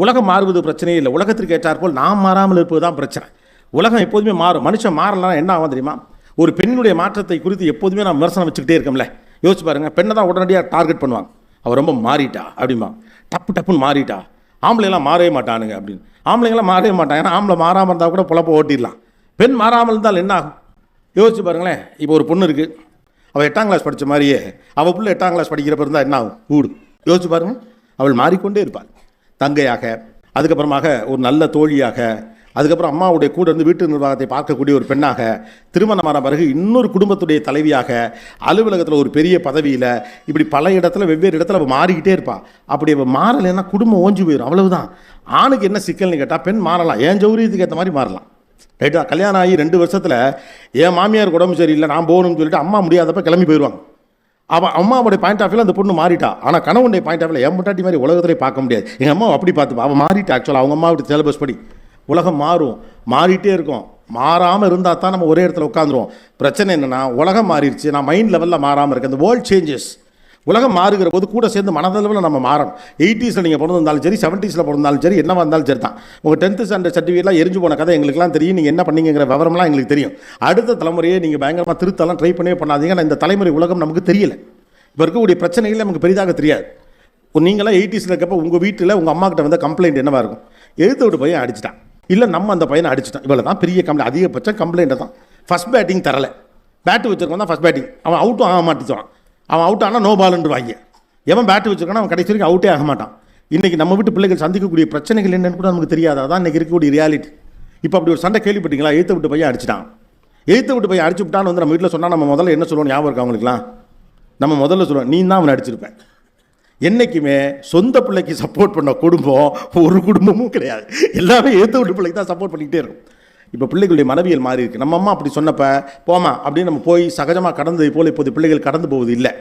உலகம் மாறுவது பிரச்சனையே இல்லை. உலகத்திற்கு ஏற்றாற்போல் நாம் மாறாமல் இருப்பது தான் பிரச்சனை. உலகம் எப்போதுமே மாறும். மனுஷன் மாறலாம் என்ன ஆகும் தெரியுமா? ஒரு பெண்ணுடைய மாற்றத்தை குறித்து எப்போதுமே நான் விமர்சனம் வச்சுக்கிட்டே இருக்கோம்ல. யோசிச்சு பாருங்கள் பெண்ணை தான் உடனடியாக டார்கெட் பண்ணுவாங்க. அவள் ரொம்ப மாறிட்டா அப்படிமா டப்பு டப்புன்னு மாறிட்டா. ஆம்பளைலாம் மாறவே மாட்டானுங்க அப்படின்னு. ஆம்பளைங்களாம் மாறவே மாட்டாங்க. ஏன்னா ஆம்பளை மாறாமல் இருந்தால் கூட புழப்ப ஓட்டிடலாம். பெண் மாறாமல் இருந்தால் என்ன ஆகும்? யோசிச்சு பாருங்களேன். இப்போ ஒரு பொண்ணு இருக்குது அவள் எட்டாம் கிளாஸ் படித்த மாதிரியே அவள் பிள்ளை எட்டாம் கிளாஸ் படிக்கிறப்ப இருந்தால் என்ன ஆகும்? கூடு யோசிச்சு பாருங்க. அவள் மாறிக்கொண்டே இருப்பாள். தங்கையாக அதுக்கப்புறமாக ஒரு நல்ல தோழியாக அதுக்கப்புறம் அம்மாவுடைய கூட இருந்து வீட்டு நிர்வாகத்தை பார்க்கக்கூடிய ஒரு பெண்ணாக திருமணமான பிறகு இன்னொரு குடும்பத்துடைய தலைவியாக அலுவலகத்தில் ஒரு பெரிய பதவியில் இப்படி பல இடத்துல வெவ்வேறு இடத்துல அவள் மாறிக்கிட்டே இருப்பாள் அப்படி அவள் மாறலைன்னா குடும்பம் ஓஞ்சி போயிடும் அவ்வளவுதான். ஆணுக்கு என்ன சிக்கல்னு கேட்டால் பெண் மாறலாம். ஏன் ஜௌரியத்துக்கு ஏற்ற மாதிரி மாறலாம். ரைட்டா? கல்யாணம் ஆகி ரெண்டு வருஷத்தில் என் மாமியார் உடம்பு சரியில்லை நான் போகணும்னு சொல்லிட்டு அம்மா முடியாதப்ப கிளம்பி போயிடுவாங்க அவன் அம்மாவுடைய பாயிண்ட் ஆஃப் வியூல அந்த பொண்ணு மாறிட்டா. ஆனால் கணவனுடைய பாயிண்ட் ஆஃப் வியூல என் முட்டாட்டி மாதிரி உலகத்திலே பார்க்க முடியாது. எங்கள் அம்மா அப்படி பார்த்து அவன் மாறிட்டா ஆக்சுவலாக அவங்க அம்மாவுடைய சிலபஸ் படி. உலகம் மாறும். மாறிட்டே இருக்கும். மாறாமல் இருந்தால் தான் நம்ம ஒரே இடத்துல உட்காந்துருவோம் பிரச்சனை என்னென்னா உலகம் மாறிடுச்சு. நான் மைண்ட் லெவலில் மாறாமல் இருக்கேன். இந்த வேர்ல்ட் சேஞ்சஸ் உலகம் மாறுகிற போது கூட சேர்ந்து மனதளவில் நம்ம மாறணும். எயிட்டிஸில் நீங்கள் பிறந்திருந்தாலும் சரி செவன்ட்டீஸில் பிறந்தாலும் சரி என்ன இருந்தாலும் சரி தான். உங்கள் டென்த்து ஸ்டாண்டர்ட் சர்டிஃபிகேட்லாம் எரிஞ்சு போன கதை எங்களுக்குலாம் தெரியும். நீங்கள் என்ன பண்ணீங்கிற விவரம்லாம் எங்களுக்கு தெரியும். அடுத்த தலைமுறையை நீங்கள் பயங்கரமாக திருத்தலாம் ட்ரை பண்ணவே பண்ணாதீங்க. ஆனால் இந்த தலைமுறை உலகம் நமக்கு தெரியல. இப்போ இருக்கக்கூடிய பிரச்சனைகள் நமக்கு பெரிதாக தெரியாது. இப்போ நீங்களாம் எயிட்டிஸில் இருக்கப்போ உங்கள் வீட்டில் உங்கள் அம்மா கிட்ட வந்த கம்ப்ளைண்ட் என்னவாக இருக்கும்? எழுத்து விட்டு பையன் அடிச்சிட்டான். இல்லை நம்ம அந்த பையனை அடிச்சிட்டான். இவ்வளோ தான் பெரிய கம்ப்ளைண்ட் அதிகபட்சம் கம்ப்ளைண்ட்டை தான். ஃபஸ்ட் பேட்டிங் தரலை. பேட்டு வச்சிருக்கோம் தான் ஃபஸ்ட் பேட்டிங் அவன் அவுட்டும் ஆக மாட்டேச்சான் அவன் அவுட் ஆனால் நோ பால்ன்று வாங்க எவன் பேட் வச்சிருக்கானோ அவன் கடைசி வரைக்கும் அவுட்டே ஆக மாட்டான். இன்றைக்கி நம்ம வீட்டு பிள்ளைகள் சந்திக்கக்கூடிய பிரச்சனைகள் என்னென்னு கூட நமக்கு தெரியாது? அதான் இன்றைக்கி இருக்கக்கூடிய ரியாலிட்டி இப்போ அப்படி ஒரு சண்டை கேள்விப்பட்டீங்களா? எழுத்து விட்டு பையன் அடிச்சிட்டான். எழுத்து விட்டு பையன் அடிச்சு விட்டான்னு வந்து நம்ம வீட்டில் சொன்னால் நம்ம முதல்ல என்ன சொல்லுவோம் ஞாபகம் இருக்கா அவங்களுக்குலாம் நம்ம முதல்ல சொல்லுவோம் நீ தான் அவனை அடிச்சிருப்பேன். என்றைக்குமே சொந்த பிள்ளைக்கு சப்போர்ட் பண்ண குடும்பம் ஒரு குடும்பமும் கிடையாது. எல்லாமே ஏற்ற விட்டு பிள்ளைக்கு தான் சப்போர்ட் பண்ணிக்கிட்டே இருக்கும். இப்போ பிள்ளைகளுடைய மனவியல் மாறி இருக்குது நம்ம அம்மா அப்படி சொன்னப்போ போமா அப்படின்னு நம்ம போய் சகஜமாக கடந்தது போல் இப்போது பிள்ளைகள் கடந்து போவது இல்லை.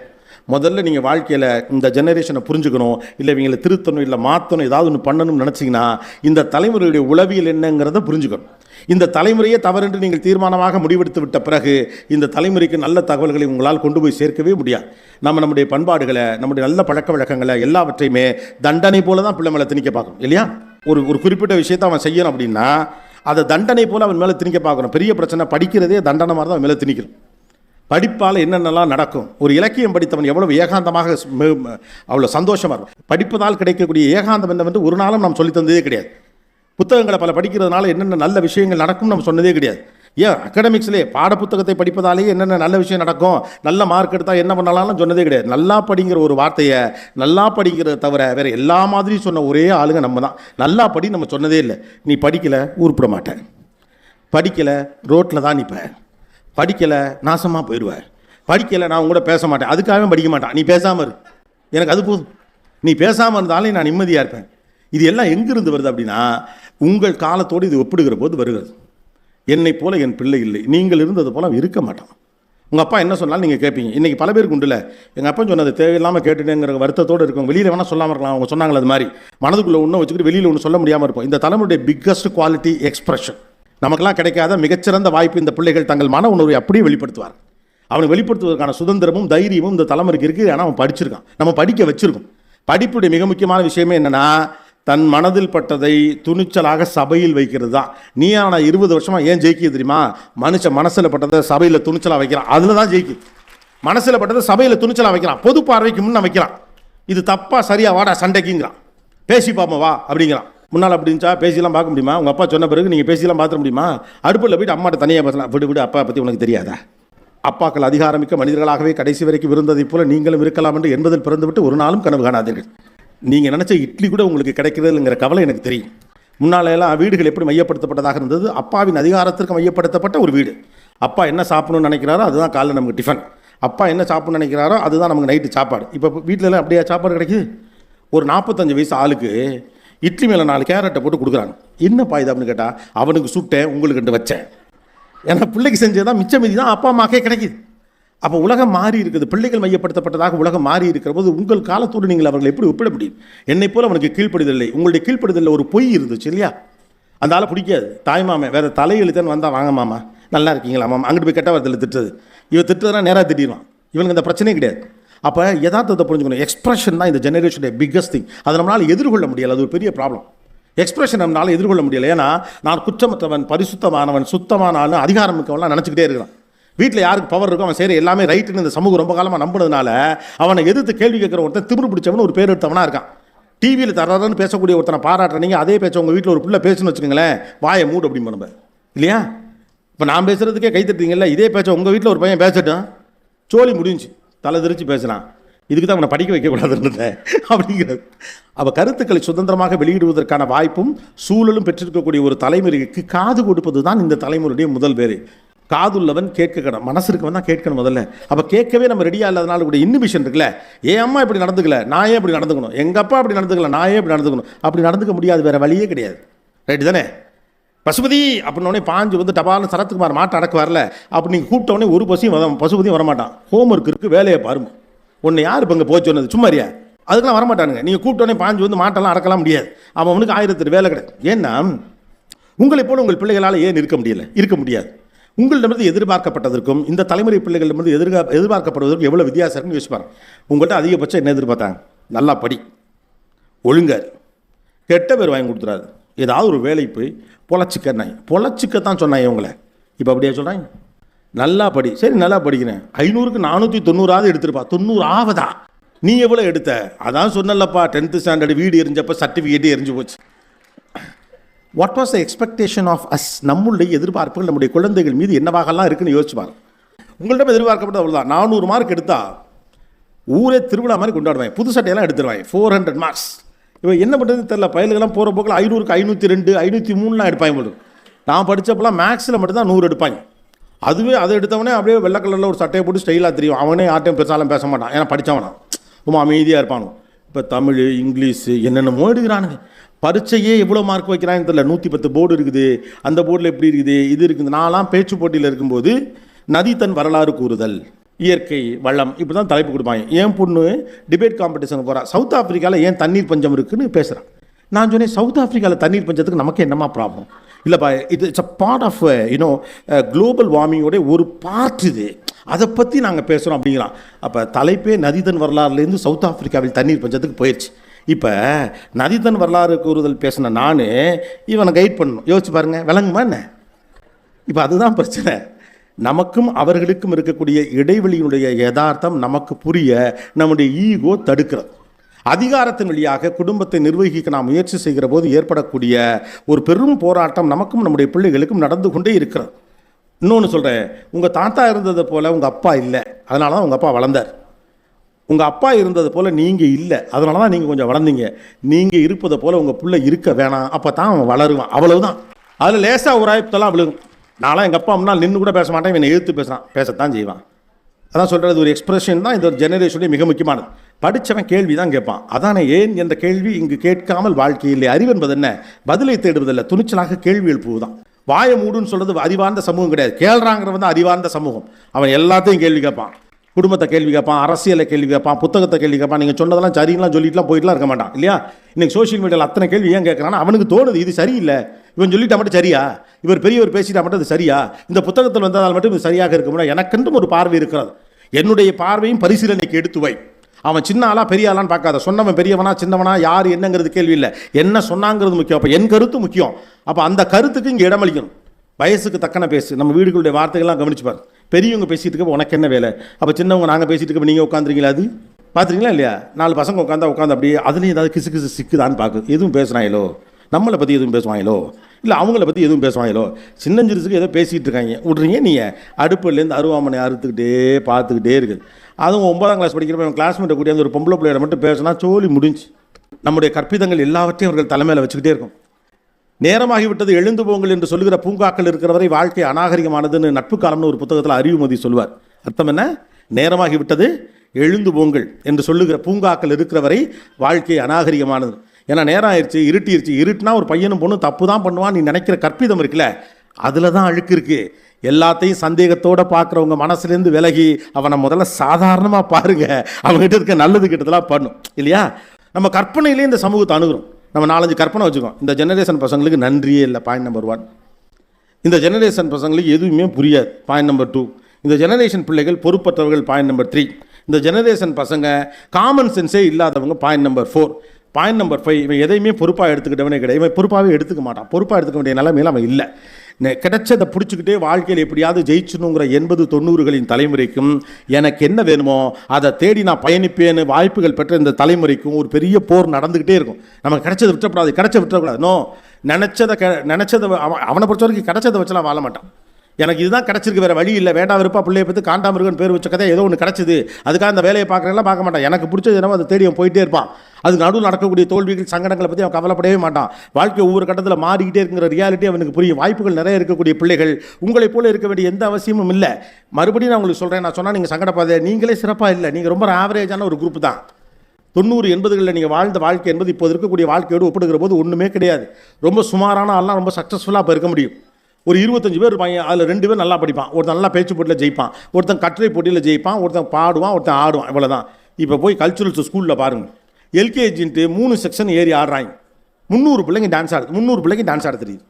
முதல்ல நீங்கள் வாழ்க்கையில் இந்த ஜெனரேஷனை புரிஞ்சுக்கணும் இல்லை இவங்களை திருத்தணும் இல்லை மாற்றணும் ஏதாவது ஒன்று பண்ணணும்னு நினச்சிங்கன்னா இந்த தலைமுறையுடைய உளவியல் என்னங்கிறத புரிஞ்சுக்கணும். இந்த தலைமுறையே தவறென்று நீங்கள் தீர்மானமாக முடிவெடுத்து விட்ட பிறகு இந்த தலைமுறைக்கு நல்ல தகவல்களை உங்களால் கொண்டு போய் சேர்க்கவே முடியாது. நம்ம நம்முடைய பண்பாடுகளை நம்முடைய நல்ல பழக்க வழக்கங்களை எல்லாவற்றையுமே தண்டனை போல தான் பிள்ளை மேலே திணிக்க பார்க்கணும் இல்லையா? ஒரு ஒரு குறிப்பிட்ட விஷயத்தை அவன் செய்யணும் அப்படின்னா அதை தண்டனை போல் அவன் மேலே திணிக்க பார்க்கணும். பெரிய பிரச்சனை படிக்கிறதே தண்டனை மாதிரி தான் அவன் மேலே திணிக்கணும். படிப்பால் என்னென்னலாம் நடக்கும்? ஒரு இலக்கியம் படித்தவன் எவ்வளவு ஏகாந்தமாக அவ்வளோ சந்தோஷமாக இருக்கும். படிப்பதால் கிடைக்கக்கூடிய ஏகாந்தம் என்னவென்று ஒரு நாளும் நாம் சொல்லித் தந்ததே கிடையாது. புத்தகங்களை பல படிக்கிறதுனால என்னென்ன நல்ல விஷயங்கள் நடக்கும் நம்ம சொன்னதே கிடையாது. ஏன் அகடமிக்ஸ்லேயே பாடப்புத்தகத்தை படிப்பதாலேயே என்னென்ன நல்ல விஷயம் நடக்கும்? நல்ல மார்க் எடுத்தால் என்ன பண்ணலாம்னு சொன்னதே கிடையாது. நல்லா படிங்கிற ஒரு வார்த்தையை நல்லா படிக்கிறத தவிர வேறு எல்லா மாதிரியும் சொன்ன ஒரே ஆளுங்க நம்ம தான் நல்லா படி நம்ம சொன்னதே இல்லை. நீ படிக்கலை உருப்பிட மாட்டேன் படிக்கலை ரோட்டில் தான் நிற்ப படிக்கலை நாசமாக போயிடுவேன் படிக்கலை நான் உங்கள்கூட பேச மாட்டேன். அதுக்காகவே படிக்க மாட்டான். நீ பேசாமல் இரு. எனக்கு அது போதும். நீ பேசாமல் இருந்தாலே நான் நிம்மதியாக இருப்பேன். இது எல்லாம் எங்கேருந்து வருது அப்படின்னா உங்கள் காலத்தோடு இது ஒப்பிடுகிற போது வருகிறது. என்னை போல என் பிள்ளை இல்லை. நீங்கள் இருந்தது போல இருக்க மாட்டான். உங்கள் அப்பா என்ன சொன்னாலும் நீங்கள் கேட்பீங்க. இன்றைக்கி பல பேருக்கு உண்டுல. எங்கள் அப்பா சொன்னது தேவையில்லாமல் கேட்டுட்டேங்கிற வருத்தத்தோடு இருக்கும் வெளியில் வேணால் சொல்லாமல் இருக்கலாம். அவங்க சொன்னாங்களே அது மாதிரி. மனதுக்குள்ளே ஒன்றும் வச்சுக்கிட்டு வெளியில் ஒன்று சொல்ல முடியாமல் இருப்போம். இந்த தலைமுறைய பிக்கஸ்ட் குவாலிட்டி எக்ஸ்பிரஷன் நமக்கெல்லாம் கிடைக்காத மிகச்சிறந்த வாய்ப்பு இந்த பிள்ளைகள் தங்கள் மன உணர்வை அப்படியே வெளிப்படுத்துவார் அவனை வெளிப்படுத்துவதற்கான சுதந்திரமும் தைரியமும் இந்த தலைமுறைக்கு இருக்குது. ஆனால் அவன் படிச்சிருக்கான். நம்ம படிக்க வச்சிருக்கோம். படிப்புடைய மிக முக்கியமான விஷயமே என்னென்னா தன் மனதில் பட்டதை துணிச்சலாக சபையில் வைக்கிறது தான் நீ ஆனால் இருபது வருஷமாக ஏன் ஜெயிக்கிது தெரியுமா? மனுஷன் மனசில் பட்டதை சபையில் துணிச்சலாக வைக்கிறான். அதில் தான் ஜெயிக்குது. மனசில் பட்டதை சபையில் துணிச்சலாக வைக்கிறான். பொது பார்வைக்கு முன்ன வைக்கிறான். இது தப்பாக சரியாக வாடா சண்டைக்குங்கிறான். பேசி பாப்போம் வா அப்படிங்கிறான். முன்னால் அப்படி இருந்துச்சா? பேசிலாம் பார்க்க முடியுமா? உங்கள் அப்பா சொன்ன பிறகு நீங்கள் பேசிலாம் பார்த்துட முடியுமா? அடுப்பில் போயிட்டு அம்மாட்ட தனியாக பேசலாம். விடு விடு அப்பா பற்றி உனக்கு தெரியாதா? அப்பாக்கள் அதிகாரமிக்க மனிதர்களாகவே கடைசி வரைக்கும் இருந்ததைப் போல நீங்களும் இருக்கலாம் என்று என்பதில் பிறந்துவிட்டு ஒரு நாளும் கனவு காணாதீர்கள். நீங்கள் நினச்ச இட்லி கூட உங்களுக்கு கிடைக்கிறதுங்கிற கவலை எனக்கு தெரியும். முன்னால எல்லாம் வீடுகள் எப்படி மையப்படுத்தப்பட்டதாக இருந்தது? அப்பாவின் அதிகாரத்திற்கு மையப்படுத்தப்பட்ட ஒரு வீடு. அப்பா என்ன சாப்பிடணும்னு நினைக்கிறாரோ அதுதான் காலைல நமக்கு டிஃபன் அப்பா என்ன சாப்பிடணும்னு நினைக்கிறாரோ அதுதான் நமக்கு நைட்டு சாப்பாடு. இப்போ வீட்டிலலாம் அப்படியே சாப்பாடு கிடைக்குது? ஒரு நாற்பத்தஞ்சு வயசு ஆளுக்கு இட்லி மேலே நாலு கேரட்டை போட்டு கொடுக்குறாங்க. என்னப்பா இது அப்படின்னு கேட்டால் அவனுக்கு சுட்டேன் உங்களுக்கு ரெண்டு வச்சேன். ஏன்னா பிள்ளைக்கு செஞ்சதான் மிச்ச மீதி தான் அப்பா அம்மாக்கே கிடைக்குது. அப்போ உலகம் மாறி இருக்குது. பிள்ளைகள் மையப்படுத்தப்பட்டதாக உலகம் மாறி இருக்கிற போது உங்கள் காலத்தோடு நீங்கள் அவர்களை எப்படி ஒப்பிட முடியும்? என்னை போல் அவனுக்கு கீழ்ப்படிதல் உங்களுடைய கீழ்ப்படுதலில் ஒரு பொய் இருந்துச்சு இல்லையா? அந்த ஆளை பிடிக்காது தாய்மாமே வேறு தலையெழுத்தன்னு வந்தால் வாங்க மாமா. நல்லா இருக்கீங்களா மாமா? அங்கிட்டு போய் கெட்ட வார்த்தையில் திட்டுறது. இவன் திட்டுறதுனா நேராக திட்டிடுவான். இவனுக்கு அந்த பிரச்சனையே கிடையாது. அப்போ யதார்த்தத்தை புரிஞ்சுக்கணும். எக்ஸ்பிரஷன் தான் இந்த ஜெனரேஷனுடைய பிக்கஸ்ட் திங் அதை நம்மளால் எதிர்கொள்ள முடியலை. அது ஒரு பெரிய ப்ராப்ளம் எக்ஸ்பிரஷன் நம்மளால் எதிர்கொள்ள முடியலை. ஏன்னா நான் குற்றமற்றவன் பரிசுத்தமானவன் சுத்தமான ஆளு அதிகாரம் இருக்கவன்லாம் நினச்சிக்கிட்டே இருக்கிறான். வீட்டில் யாருக்கு பவர் இருக்கோ அவன் சரி எல்லாமே ரைட்டுன்னு இந்த சமூகம் ரொம்ப காலமாக நம்பினதுனால அவனை எதிர்த்து கேள்வி கேட்குற ஒருத்தன் திமிரு பிடிச்சவனு ஒரு பேர் எடுத்தவனாக இருக்கான் டிவியில் தரதான்னு பேசக்கூடிய ஒருத்தனை பாராட்டுறீங்க அதே பேச்ச உங்கள் வீட்டில் ஒரு பிள்ளை பேசுன்னு வச்சுக்கோங்களேன் வாயை மூடு அப்படின்னு நம்ம. இல்லையா? இப்போ நான் பேசுகிறதுக்கே கை தட்டுறீங்கல்ல இதே பேச்ச உங்கள் வீட்டில் ஒரு பையன் பேசட்டும். சோலி முடிஞ்சு தலை திரிச்சு பேசலாம். இதுக்கு தான் அவனை படிக்க வைக்கக்கூடாதுன்னு அப்படிங்கிறது அவள் கருத்துக்களை சுதந்திரமாக வெளியிடுவதற்கான வாய்ப்பும் சூழலும் பெற்றிருக்கக்கூடிய ஒரு தலைமுறைக்கு காது கொடுப்பது தான் இந்த தலைமுறையுடைய முதல் பேர் காதுள்ளவன் கேட்கணும் மனசு இருக்கவன் தான் கேட்கணும் முதல்ல. அப்போ கேட்கவே நம்ம ரெடியாக இல்லாதனால கூட இன்னிபிஷன் இருக்குல்ல? ஏன் அம்மா இப்படி நடந்துக்கல? நான் ஏன் இப்படி நடந்துக்கணும்? எங்கள் அப்பா அப்படி நடந்துக்கல? நான் ஏன் இப்படி நடந்துக்கணும்? அப்படி நடந்துக்க முடியாது வேறு வழியே கிடையாது. ரைட்டு தானே? பசுபதி அப்படின்னோடனே பாஞ்சு வந்து டபால்னு சரத்குமார் மாட்டை அடக்குவார்ல வரல அப்படி நீங்கள் கூப்பிட்டோடனே ஒரு பசியும் வர பசுபதியும் வரமாட்டான். ஹோம் ஒர்க் இருக்குது வேலையை பாருங்க. உன்னை யார் இப்போ இங்கே போச்சு சொன்னது? சும்மாரியா அதுக்கெல்லாம் வரமாட்டானுங்க. நீங்கள் கூப்பிட்டோனே பாஞ்சு வந்து மாட்டெல்லாம் அடக்கலாம் முடியாது. அவன் அவனுக்கு ஆயிரத்தெட்டு வேலை கிடையாது ஏன்னா உங்களை போல உங்கள் பிள்ளைகளால் ஏன் இருக்க முடியல? இருக்க முடியாது. உங்களிடமிருந்து எதிர்பார்க்கப்பட்டதற்கும் இந்த தலைமுறை பிள்ளைகளிடமிருந்து எதிர்கா எதிர்பார்க்கப்படுவதற்கும் எவ்வளோ வித்தியாசம் இருக்குன்னு யோசிப்பாங்க. உங்கள்கிட்ட அதிகபட்சம் என்ன எதிர்பார்த்தாங்க? நல்லா படி. ஒழுங்கார் கெட்ட பேர் வாங்கி கொடுத்துறாரு ஏதாவது ஒரு வேலைக்கு போய் பொழைச்சிக்கன்னாங்க பொழைச்சிக்கத்தான் சொன்னாங்க இவங்களை. இப்போ அப்படியே சொல்கிறாங்க நல்லா படி. சரி நல்லா படிக்கிறேன். ஐநூறுக்கு நானூற்றி தொண்ணூறாவது எடுத்திருப்பா. தொண்ணூறு ஆவதா நீ எவ்வளோ எடுத்த? அதான் சொன்னலப்பா டென்த்து ஸ்டாண்டர்டு வீடு எரிஞ்சப்போ சர்டிஃபிகேட்டே எரிஞ்சு போச்சு. What was the expectation of us நம்மளுடைய எதிர்பார்ப்புகள் நம்முடைய குழந்தைகள் மீது என்னவாகலாம் இருக்குன்னு யோசிச்சு உங்கள்கிட்ட உங்கள்கிட்ட அவ்வளோ தான் நானூறு மார்க் எடுத்தா ஊரே திருவிழா மாதிரி கொண்டாடுவாங்க. புது சட்டையெல்லாம் எடுத்துருவாங்க. ஃபோர் ஹண்ட்ரட் மார்க்ஸ் இவன் என்ன பண்ணுறதுன்னு தெரில பயலுக்கெல்லாம் போகிற போக்கில் ஐநூறுக்கு ஐநூற்றி ரெண்டு ஐநூற்றி மூணுலாம் எடுப்பாங்க போல நான் படித்தப்பெல்லாம் மேக்ஸில் மட்டும்தான் நூறு எடுப்பாங்க. அதுவே அதை எடுத்தவனே அப்படியே வெள்ளை கலரில் ஒரு சட்டையை போட்டு ஸ்டைலாக தெரியும். அவனே யார்ட்டையும் பெருசாலும் பேச மாட்டான். ஏன்னா படித்தவனா ரொம்ப அமைதியாக இருப்பானோ. இப்போ தமிழ் இங்கிலீஷு என்னென்னமோ எடுக்கிறானுங்க. பரீட்சையே எவ்வளோ மார்க் வைக்கிறான்னு தெரியல. நூற்றி பத்து போர்டு இருக்குது. அந்த போர்டில் எப்படி இருக்குது? இது இருக்குது. நான்லாம் பேச்சு போட்டியில் இருக்கும்போது நதி தன் வரலாறு கூறுதல். இயற்கை வளம் இப்படி தான் தலைப்பு கொடுப்பாங்க. என் பொண்ணு டிபேட் காம்படிஷனுக்கு போகிறா சவுத் ஆஃப்ரிக்காவில் ஏன் தண்ணீர் பஞ்சம் இருக்குன்னு பேசுகிறான் நான் சொன்னேன் சவுத் ஆஃப்ரிக்காவில் தண்ணீர் பஞ்சத்துக்கு நமக்கு என்னமா ப்ராப்ளம் இல்லைப்பா இது it's a part of you know global வார்மிங்கோட ஒரு பார்ட் இது. அதை பற்றி நாங்கள் பேசுகிறோம் அப்படிங்கிறான். அப்போ தலைப்பே நதிதன் வரலாறுலேருந்து சவுத் ஆஃப்ரிக்காவில் தண்ணீர் பஞ்சத்துக்கு போயிடுச்சு இப்போ நதிதன் வரலாறு கூறுதல் பேசின நான் இவனை கைட் பண்ணணும். யோசிச்சு பாருங்கள் விளங்குமா என்ன? இப்போ அதுதான் பிரச்சனை. நமக்கும் அவர்களுக்கும் இருக்கக்கூடிய இடைவெளியினுடைய யதார்த்தம் நமக்கு புரிய நம்முடைய ஈகோ தடுக்கிறது. அதிகாரத்தின் வழியாக குடும்பத்தை நிர்வகிக்க நாம் முயற்சி செய்கிற போது ஏற்படக்கூடிய ஒரு பெரும் போராட்டம் நமக்கும் நம்முடைய பிள்ளைகளுக்கும் நடந்து கொண்டே இருக்கிறது. இன்னொன்று சொல்கிறேன் உங்கள் தாத்தா இருந்ததை போல் உங்கள் அப்பா இல்லை. அதனால தான் உங்கள் அப்பா வளர்ந்தார். உங்கள் அப்பா இருந்தது போல் நீங்கள் இல்லை. அதனால தான் நீங்கள் கொஞ்சம் வளர்ந்தீங்க. நீங்கள் இருப்பதை போல் உங்கள் பிள்ளை இருக்க வேணாம். அப்போ தான் அவன் வளருவான். அவ்வளவுதான். அதில் லேசாக ஒரு ஆயத்தெல்லாம் விழுகும். நான்லாம் எங்கள் அப்பா முன்னால் நின்று கூட பேச மாட்டேன். இவனை எழுத்து பேசுகிறான் பேசத்தான் செய்வான். அதான் சொல்கிறது ஒரு எக்ஸ்பிரஷன் தான். இந்த ஒரு ஜெனரேஷனுடைய மிக முக்கியமானது. படித்தவன் கேள்வி தான் கேட்பான். அதானே ஏன் என்ற கேள்வி இங்கு கேட்காமல் வாழ்க்கையில்லை அறிவு என்பது என்ன? பதிலை தேடுவதில்லை. துணிச்சலாக கேள்வி எழுப்புவதுதான். வாயை மூடுன்னு சொல்கிறது அறிவார்ந்த சமூகம் கிடையாது. கேள்றாங்கிறவன் தான் அறிவார்ந்த சமூகம். அவன் எல்லாத்தையும் கேள்வி கேட்பான். குடும்பத்தை கேள்வி கேட்பான் அரசியலை கேள்வி கேட்பான் புத்தகத்தை கேள்வி கேட்பான். நீங்கள் சொன்னதெல்லாம் சரிங்களாம் சொல்லிட்டுலாம் போயிட்டுலாம் இருக்க மாட்டான் இல்லையா? இன்றைக்கி சோஷியல் மீடியாவில் அத்தனை கேள்வி ஏன் கேட்குறான்னா அவனுக்கு தோணுது இது சரியில்லை. இவன் சொல்லிட்டா மட்டும் சரியா? இவர் பெரியவர் பேசிட்டா மட்டும் இது சரியா? இந்த புத்தகத்தில் வந்ததால் மட்டும் இது சரியாக இருக்க முடியாது எனக்கென்றும் ஒரு பார்வை இருக்கிறது. என்னுடைய பார்வையும் பரிசீலனைக்கு எடுத்து வை. அவன் சின்ன ஆளா பெரிய ஆளான்னு பார்க்காத. சொன்னவன் பெரியவனா சின்னவனா யார் என்னங்கிறது கேள்வி இல்லை. என்ன சொன்னாங்கிறது முக்கியம். அப்போ என் கருத்து முக்கியம். அப்போ அந்த கருத்துக்கு இங்கே இடமளிக்கணும். வயசுக்கு தக்கன பேசு. நம்ம வீடுகளுடைய வார்த்தைகள்லாம் கவனிச்சுப்பார் பெரியவங்க பேசிகிட்டு இருக்க உனக்கு என்ன வேலை? அப்போ சின்னவங்க நாங்கள் பேசிகிட்டு இருக்க நீங்கள் உட்காந்துருக்கீங்களா அது? பார்த்துருக்கீங்களா இல்லையா? நாலு பசங்க உட்காந்தா உட்காந்து அப்படியே அதுலேயும் ஏதாவது கிசு கிசு சிக்குதான்னு பார்க்கு எதுவும் பேசுகிறாங்களோ நம்மளை பற்றி எதுவும் பேசுவாங்களோ? இல்லை அவங்கள பற்றி எதுவும் பேசுவாங்களோ? சின்னஞ்சிறுசுக்கு ஏதோ பேசிகிட்டு இருக்காங்க. விட்றீங்க நீங்கள் அடுப்புலேருந்து அருவாமனை அறுத்துக்கிட்டே பார்த்துக்கிட்டே இருக்குது அதுவும் ஒன்பதாம் கிளாஸ் படிக்கிறப்ப என் கிளாஸ்மேட்டை கூட்டியாந்து ஒரு பொம்பளை பிள்ளையோட மட்டும் பேசினா சோழி முடிஞ்சு. நம்முடைய கற்பிதங்கள் எல்லாவற்றையும் அவர்கள் தலைமையில் வச்சுக்கிட்டே இருக்கும். நேரமாகிவிட்டது எழுந்து போங்கள் என்று சொல்லுகிற பூங்காக்கள் இருக்கிறவரை வாழ்க்கை அநாகரிகமானதுன்னு நட்பு காலம்னு ஒரு புத்தகத்தில் அறிவுமதி சொல்வார் அர்த்தம் என்ன? நேரமாகிவிட்டது எழுந்து போங்கள் என்று சொல்லுகிற பூங்காக்கள் இருக்கிறவரை வாழ்க்கை அநாகரிகமானது. ஏன்னா நேரம் ஆயிடுச்சு இருட்டிருச்சு இருட்டுனா ஒரு பையனும் பொண்ணும் தப்பு தான் பண்ணுவான் நீ நினைக்கிற கற்பிதம் இருக்குல்ல? அதில் தான் அழுக்கு இருக்குது எல்லாத்தையும் சந்தேகத்தோடு பார்க்குறவங்க மனசுலேருந்து விலகி அவனை முதல்ல சாதாரணமாக பாருங்க. அவங்ககிட்ட இருக்க நல்லது கிட்டதெல்லாம் பண்ணும். இல்லையா? நம்ம கற்பனையிலே இந்த சமூகத்தை அணுகிறோம். நம்ம நாலஞ்சு கற்பனை வச்சுக்கோம். இந்த ஜெனரேஷன் பசங்களுக்கு நன்றியே இல்லை பாயிண்ட் நம்பர் ஒன் இந்த ஜெனரேஷன் பசங்களுக்கு எதுவுமே புரியாது பாயிண்ட் நம்பர் டூ இந்த ஜெனரேஷன் பிள்ளைகள் பொறுப்பற்றவர்கள் பாயிண்ட் நம்பர் த்ரீ இந்த ஜெனரேஷன் பசங்க காமன் சென்ஸே இல்லாதவங்க point number four point number five இவன் எதையுமே பொறுப்பாக எடுத்துக்கிட்டவனே கிடையாது. இவன் பொறுப்பாகவே எடுத்துக்க மாட்டான். பொறுப்பாக எடுத்துக்க வேண்டிய நிலைமையில அவன் இல்லை. கிடைச்சதை பிடிச்சிக்கிட்டே வாழ்க்கையில் எப்படியாவது ஜெயிச்சணுங்கிற எண்பது தொண்ணூறுகளின் தலைமுறைக்கும் எனக்கு என்ன வேணுமோ அதை தேடி நான் பயணிப்பேன்னு வாய்ப்புகள் பெற்ற இந்த தலைமுறைக்கும் ஒரு பெரிய போர் நடந்துக்கிட்டே இருக்கும். நமக்கு கிடைச்சதை விட்டுறக்கூடாது கிடைச்ச விட்டுறக்கூடாது. நோ நினச்சதை க நினச்சதை அவன் அவனை பொறுத்த வரைக்கும் கிடைச்சதை வச்சுலாம் வாழ மாட்டான். எனக்கு இதுதான் கிடச்சிருக்கு வேறு வழி இல்லை. வேண்டாம் விருப்பா பிள்ளைய பற்றி காண்டாமிருகன் பேர் வச்ச கதை ஏதோ ஒன்று கிடச்சிது. அதுக்காக அந்த வேலையை பார்க்குறேன்லாம் பார்க்க மாட்டான். எனக்கு பிடிச்சது என்னமோ அதை தேடி அவன் போயிட்டே இருப்பான். அது நடுவில் நடக்கக்கூடிய தோல்விகள் சங்கடங்களை பற்றி அவன் கவலைப்படவே மாட்டான். வாழ்க்கை ஒவ்வொரு கட்டத்தில் மாறிக்கிட்டே இருக்கிற ரியாலிட்டி அவனுக்கு புரியும். வாய்ப்புகள் நிறைய இருக்கக்கூடிய பிள்ளைகள். உங்களைப் போல இருக்க வேண்டிய எந்த அவசியமும் இல்லை. மறுபடியும் நான் உங்களுக்கு சொல்கிறேன் நான் சொன்னால் நீங்கள் சங்கடப்பாதே நீங்களே சிறப்பாக இல்லை. நீங்கள் ரொம்ப ஆவரேஜான ஒரு குரூப் தான். தொண்ணூறு எண்பதுகளில் நீங்கள் வாழ்ந்த வாழ்க்கை என்பது இப்போது இருக்கக்கூடிய வாழ்க்கையோடு ஒப்பிடுகிற போது ஒன்றுமே கிடையாது. ரொம்ப சுமாரான ஆள்லாம் ரொம்ப சக்ஸஸ்ஃபுல்லாக இப்போ இருக்க முடியும். ஒரு இருபத்தஞ்சு பேர் இருப்பாங்க. அதில் ரெண்டு பேர் நல்லா படிப்பான். ஒருத்தன் நல்லா பேச்சு போட்டியில் ஜெயிப்பான். ஒருத்தன் கட்டுரை போட்டியில் ஜெயிப்பான். ஒருத்தன் பாடுவான் ஒருத்தன் ஆடுவான். இவ்வளோதான் இப்போ போய் கல்ச்சுரல்ஸ் ஸ்கூலில் பாருங்கள் எல்கேஜின்ட்டு மூணு செக்ஷன் ஏறி ஆடுறாங்க. முந்நூறு பிள்ளைங்க டான்ஸ் ஆடுது முந்நூறு பிள்ளைங்க டான்ஸ் ஆட தெரியுது.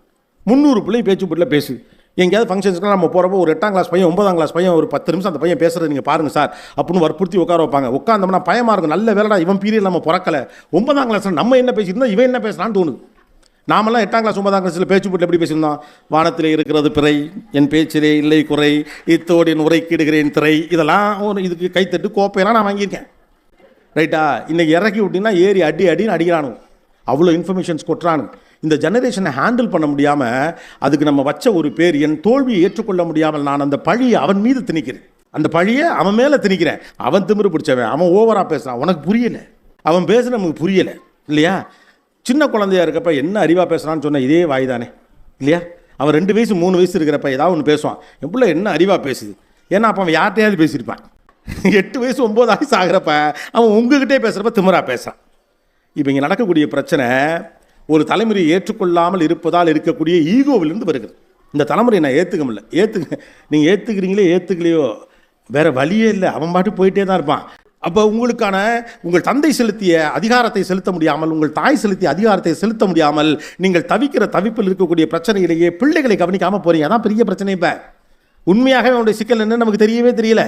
முந்நூறு பிள்ளைங்க பேச்சு போட்டியில் பேசுது. எங்கேயாவது ஃபங்க்ஷன்ஸ்க்குலாம் நம்ம போகிறப்போ ஒரு எட்டாம் கிளாஸ் பையன் ஒன்பதாம் கிளாஸ் பையன் ஒரு பத்து நிமிஷம் அந்த பையன் பேசுகிறத நீங்கள் பாருங்கள் சார் அப்படின்னு வற்புறுத்தி உட்கார வைப்பாங்க. உட்காந்தோம்னா பயமாக இருக்கும். நல்ல வேலைடா இவன் பீரியட் நம்ம பிறக்கல. ஒன்பதாம் கிளாஸில் நம்ம என்ன பேசியிருந்தோம் இவன் என்ன பேசுறான்னு தோணுது. நாமெல்லாம் எட்டாம் கிளாஸ் ஒன்பதாம் கிளாஸில் பேச்சு போட்டு எப்படி பேசியிருந்தோம்? வானத்தில் இருக்கிறது பிறை என் பேச்சிலே இல்லை குறை இத்தோடு என் உரைக்கிடுகிறேன் திரை. இதெல்லாம் ஒரு இதுக்கு கைத்தட்டு கோப்பையெல்லாம் நான் வாங்கியிருக்கேன். ரைட்டா இன்னைக்கு இறக்கி விட்டீங்கன்னா ஏறி அடி அடின்னு அடிக்கிறானு. அவ்வளோ இன்ஃபர்மேஷன்ஸ் கொட்டுறானு. இந்த ஜெனரேஷனை ஹேண்டில் பண்ண முடியாமல் அதுக்கு நம்ம வச்ச ஒரு பேர் என் தோல்வியை ஏற்றுக்கொள்ள முடியாமல் நான் அந்த பழியை அவன் மீது திணிக்கிறேன். அந்த பழியை அவன் மேலே திணிக்கிறேன். அவன் திமிரு பிடிச்சவன் அவன் ஓவராக பேசுகிறான் உனக்கு புரியலை. அவன் பேசுன நமக்கு புரியலை. இல்லையா? சின்ன குழந்தையா இருக்கப்ப என்ன அறிவாக பேசுகிறான்னு சொன்ன இதே வாய் தானே இல்லையா? அவன் ரெண்டு வயசு மூணு வயசு இருக்கிறப்ப ஏதாவது ஒன்று பேசுவான். என் பிள்ளை என்ன அறிவாக பேசுது? ஏன்னா அப்போ அவன் யார்கிட்டையாவது பேசியிருப்பான். எட்டு வயசு ஒம்பது வயசு ஆகிறப்ப அவன் உங்ககிட்டே பேசுகிறப்ப திமிரா பேசுகிறான் இப்போ இங்கே நடக்கக்கூடிய பிரச்சனை ஒரு தலைமுறையை ஏற்றுக்கொள்ளாமல் இருப்பதால் இருக்கக்கூடிய ஈகோவிலிருந்து வருகிறது. இந்த தலைமுறையை நான் ஏற்றுக்க முடியல. ஏற்றுக்க நீங்கள் ஏற்றுக்கிறீங்களே ஏற்றுக்கலையோ வேறு வழியே இல்லை. அவன் பாட்டு போயிட்டே தான் இருப்பான். அப்போ உங்களுக்கான உங்கள் தந்தை செலுத்திய அதிகாரத்தை செலுத்த முடியாமல் உங்கள் தாய் செலுத்திய அதிகாரத்தை செலுத்த முடியாமல் நீங்கள் தவிக்கிற தவிப்பில் இருக்கக்கூடிய பிரச்சனையிலேயே பிள்ளைகளை கவனிக்காமல் போகிறீங்க அதான் பெரிய பிரச்சனை இப்போ. உண்மையாகவே அவனுடைய சிக்கல் என்னன்னு நமக்கு தெரியவே தெரியல.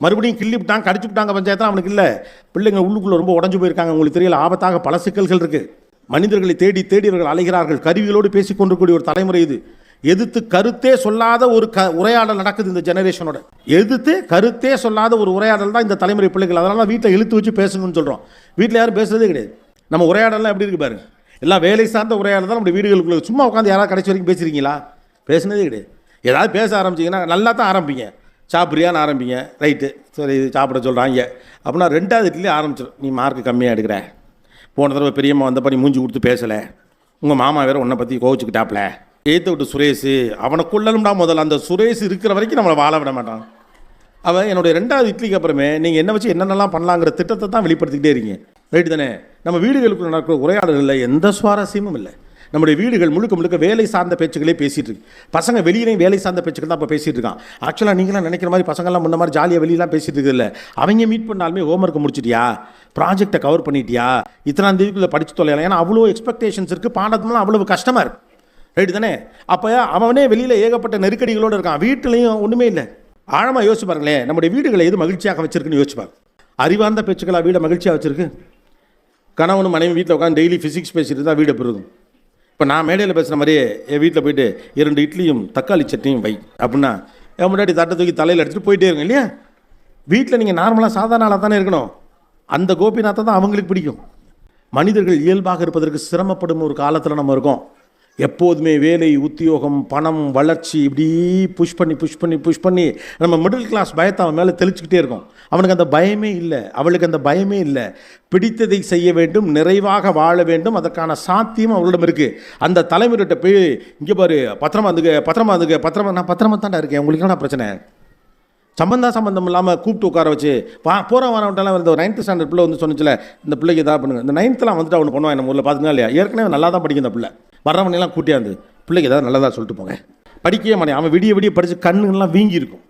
மறுபடியும் கிள்ளி விட்டாங்க கடிச்சு விட்டாங்க பஞ்சாயத்தில் அவனுக்கு இல்லை. பிள்ளைங்க உள்ளுக்குள்ளே ரொம்ப உடஞ்சு போயிருக்காங்க உங்களுக்கு தெரியல. ஆபத்தாக பல சிக்கல்கள் இருக்குது மனிதர்களை தேடி தேடி இவர்கள் அலைகிறார்கள். கருவிகளோடு பேசிக்கொண்டிருக்கக்கூடிய ஒரு தலைமுறை இது. எதிர்த்து கருத்தே சொல்லாத ஒரு க உரையாடல் நடக்குது இந்த ஜெனரேஷனோட எதிர்த்து கருத்தே சொல்லாத ஒரு உரையாடல் தான் இந்த தலைமுறை பிள்ளைகள். அதனால வீட்டில் இழுத்து வச்சு பேசணும்னு சொல்கிறோம் வீட்டில் யாரும் பேசுறதே கிடையாது. நம்ம உரையாடலாம் எப்படி இருக்கு பாருங்க. எல்லாம் வேலை சார்ந்த உரையாடல் தான் நம்ம வீடுகளுக்குள்ள. சும்மா உட்காந்து யாராவது கடைசி வரைக்கும் பேசுறீங்களா பேசுனதே கிடையாது. ஏதாவது பேச ஆரம்பிச்சிங்கன்னா நல்லா தான் ஆரம்பிங்க. சாப்பிட்றியான்னு ஆரம்பிங்க. ரைட்டு. சரி இது சாப்பிட சொல்கிறாங்க அப்படின்னா ரெண்டாவது இட்லேயே ஆரம்பிச்சிடும் நீ மார்க் கம்மியாக எடுக்கிற. போன தடவை பெரியம்மா வந்தப்ப நீ மூஞ்சி கொடுத்து பேசலை. உங்கள் மாமா வேறு உன்னை பற்றி கோவிச்சுக்கிட்டாப்ல. ஏற்ற விட்டு சுரேஷ் அவனை கொள்ளலும்டா முதல்ல. அந்த சுரேஷ் இருக்கிற வரைக்கும் நம்மளை வாழ விட மாட்டான். அவன் என்னுடைய ரெண்டாவது இட்லிக்கு அப்புறமே நீங்கள் என்ன வச்சு என்னென்னலாம் பண்ணலாங்கிற திட்டத்தை தான் வெளிப்படுத்திக்கிட்டே இருக்கீங்க. ரைட்டு தானே? நம்ம வீடுகளுக்குள்ள நடக்கிற உரையாடல்களில் எந்த சுவாரஸ்யமும் இல்லை. நம்முடைய வீடுகள் முழுக்க முழுக்க வேலை சார்ந்த பேச்சுக்களே பேசிகிட்டு இருக்கு. பசங்க வெளியிலையும் வேலை சார்ந்த பேச்சுக்கள் தான் இப்போ பேசிகிட்டு இருக்கான். ஆக்சுவலாக நீங்களாம் நினைக்கிற மாதிரி பசங்கள்லாம் முன்ன மாதிரி ஜாலியாக வெளியெல்லாம் பேசிகிட்டு இருக்குது இல்லை அவங்க மீட் பண்ணாலுமே ஹோம்ஒர்க் முடிச்சிட்டியா? ப்ராஜெக்டை கவர் பண்ணிட்டியா? இத்தனாம் தேதிக்குள்ளே படிச்சு தொலைலாம் ஏன்னா அவ்வளோ எக்ஸ்பெக்டேஷன்ஸ் இருக்குது பாடத்துலாம் அவ்வளோ கஷ்டமாக இருக்குது ரைட்டு தானே அப்போ அவனே வெளியில் ஏகப்பட்ட நெருக்கடிகளோடு இருக்கான். வீட்டிலையும் ஒன்றுமே இல்லை. ஆழமாக யோசிச்சு பாருங்களேன் நம்முடைய வீடுகளை எது மகிழ்ச்சியாக வச்சிருக்குன்னு யோசிச்சு அறிவார்ந்த பேச்சுக்களாக வீடை மகிழ்ச்சியாக வச்சுருக்கு? கணவனும் மனைவி வீட்டில் உட்காந்து டெய்லி ஃபிசிக்ஸ் பேசிட்டு தான் வீடு பெருகும் இப்போ நான் மேடையில் பேசுகிற மாதிரியே என் வீட்டில் போயிட்டு இரண்டு இட்லியும் தக்காளி சட்னியும் வை அப்படின்னா என் முன்னாடி தட்டை தூக்கி தலையில் எடுத்துகிட்டு போயிட்டே இருங்க இல்லையா? வீட்டில் நீங்கள் நார்மலாக சாதாரண ஆளாக தானே இருக்கணும். அந்த கோபிநாத்தை தான் அவங்களுக்கு பிடிக்கும். மனிதர்கள் இயல்பாக இருப்பதற்கு சிரமப்படும் ஒரு காலத்தில் நம்ம இருக்கோம். எப்போதுமே வேலை உத்தியோகம் பணம் வளர்ச்சி இப்படி புஷ் பண்ணி புஷ் பண்ணி புஷ் பண்ணி நம்ம மிடில் கிளாஸ் பயத்தை அவன் மேலே தெளிச்சுக்கிட்டே இருக்கோம். அவனுக்கு அந்த பயமே இல்லை. அவளுக்கு அந்த பயமே இல்லை. பிடித்ததை செய்ய வேண்டும் நிறைவாக வாழ வேண்டும். அதற்கான சாத்தியம் அவளிடம் இருக்குது அந்த தலைமுறைகிட்ட போய் இங்கே பாரு பத்திரமா இருந்துக்க பத்திரமா இருந்துக்க பத்திரமா நான் பத்திரமா தான்டா இருக்கேன். உங்களுக்கு என்ன பிரச்சனை? சம்பந்தா சம்பந்தம் இல்லாமல் கூப்பிட்டு உட்கார வச்சு வா போகிற வரவன்ட்டெல்லாம் இந்த நைன்த்து ஸ்டாண்டர்ட் பிள்ளை வந்து சொன்னிச்சுல இந்த பிள்ளைக்கு இதாக பண்ணுங்க. இந்த நைன்த்துலாம் வந்துட்டு அவனு பண்ணுவான் நம்ம ஊரில் பார்த்துங்க இல்லையா? ஏற்கனவே நல்லா தான் படிக்கும் இந்த பிள்ளை. வரவனையெல்லாம் கூட்டியாந்து பிள்ளைக்கு ஏதாவது நல்லதாக சொல்லிட்டு போங்க. படிக்கவே மாட்டேன். அவன் விடிய விடிய படித்து கண்ணுங்கள்லாம் வீங்கி இருக்கும்.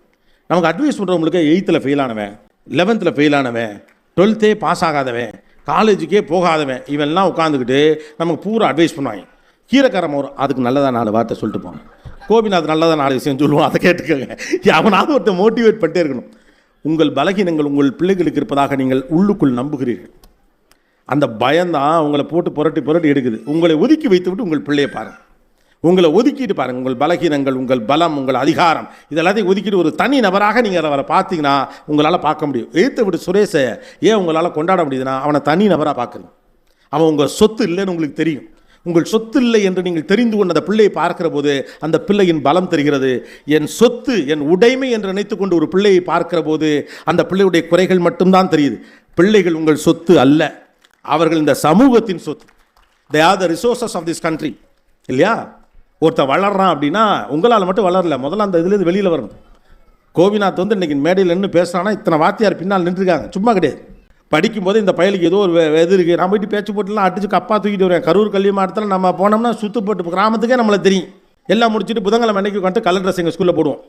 நமக்கு அட்வைஸ் பண்ணுறவங்களுக்கு எயித்தில் ஃபெயில் ஆனவன் லெவன்த்தில் ஃபெயில் ஆனவன் டுவெல்த்தே பாஸ் ஆகாதவன் காலேஜுக்கே போகாதவன் இவெல்லாம் உட்காந்துக்கிட்டு நமக்கு பூரா அட்வைஸ் பண்ணுவாங்க. கீரைக்காரன் வரும் அதுக்கு நல்லதாக நாலு வார்த்தை சொல்லிட்டு போங்க. கோபிநாத் நல்லதாக நாலு விஷயம் சொல்லுவோம் அதை கேட்டுக்கோங்க. அவனாவது ஒருத்தர் மோட்டிவேட் பண்ணிட்டே இருக்கணும். உங்கள் பலகீனங்கள் உங்கள் பிள்ளைகளுக்கு இருப்பதாக நீங்கள் உள்ளுக்குள் நம்புகிறீர்கள். அந்த பயம்தான் உங்களை போட்டு புரட்டி புரட்டி எடுக்குது. உங்களை ஒதுக்கி வைத்து விட்டு உங்கள் பிள்ளையை பாருங்கள் உங்களை ஒதுக்கிட்டு பாருங்கள் உங்கள் பலகீனங்கள் உங்கள் பலம் உங்கள் அதிகாரம் இதெல்லாத்தையும் ஒதுக்கிட்டு ஒரு தனி நபராக நீங்கள் அவரை பார்த்தீங்கன்னா உங்களால் பார்க்க முடியும். எழுத்து விட்டு சுரேஷை. ஏன் உங்களால் கொண்டாட முடியுதுன்னா அவனை தனி நபராக பார்க்குறீங்க அவன் உங்கள் சொத்து இல்லைன்னு உங்களுக்கு தெரியும். உங்கள் சொத்து இல்லை என்று நீங்கள் தெரிந்து கொண்ட அந்த பிள்ளையை பார்க்கிற போது அந்த பிள்ளையின் பலம் தெரிகிறது. என் சொத்து என் உடைமை என்று நினைத்து கொண்டு ஒரு பிள்ளையை பார்க்கிற போது அந்த பிள்ளையுடைய குறைகள் மட்டும்தான் தெரியுது. பிள்ளைகள் உங்கள் சொத்து அல்ல. அவர்கள் இந்த சமூகத்தின் சொத்து. They are the resources of this country இல்லையா? ஒருத்தன் வளர்றான் அப்படின்னா உங்களால் மட்டும் வளரல. முதல்ல அந்த இதுலேருந்து வெளியில் வரணும். கோபிநாத் வந்து இன்னைக்கு மேடையில் நின்று பேசுகிறான்னா இத்தனை வாத்தியார் பின்னால் நின்றுருக்காங்க. சும்மா கிடையாது. படிக்கும்போது இந்த பயலுக்கு ஏதோ ஒரு இது இருக்குது நான் போயிட்டு பேச்சு போட்டுலாம் அடிச்சு கப்பா தூக்கிட்டு வருவேன். கரூர் கல்வி மாவட்டத்தில் நம்ம போனோம்னா சுற்றுப்பட்டு கிராமத்துக்கே நம்மளை தெரியும். எல்லாம் முடிச்சுட்டு புதன்கிழமை அன்னைக்கு வந்துட்டு கலர் ட்ரெஸ் எங்கள் ஸ்கூலில் போடுவோம்.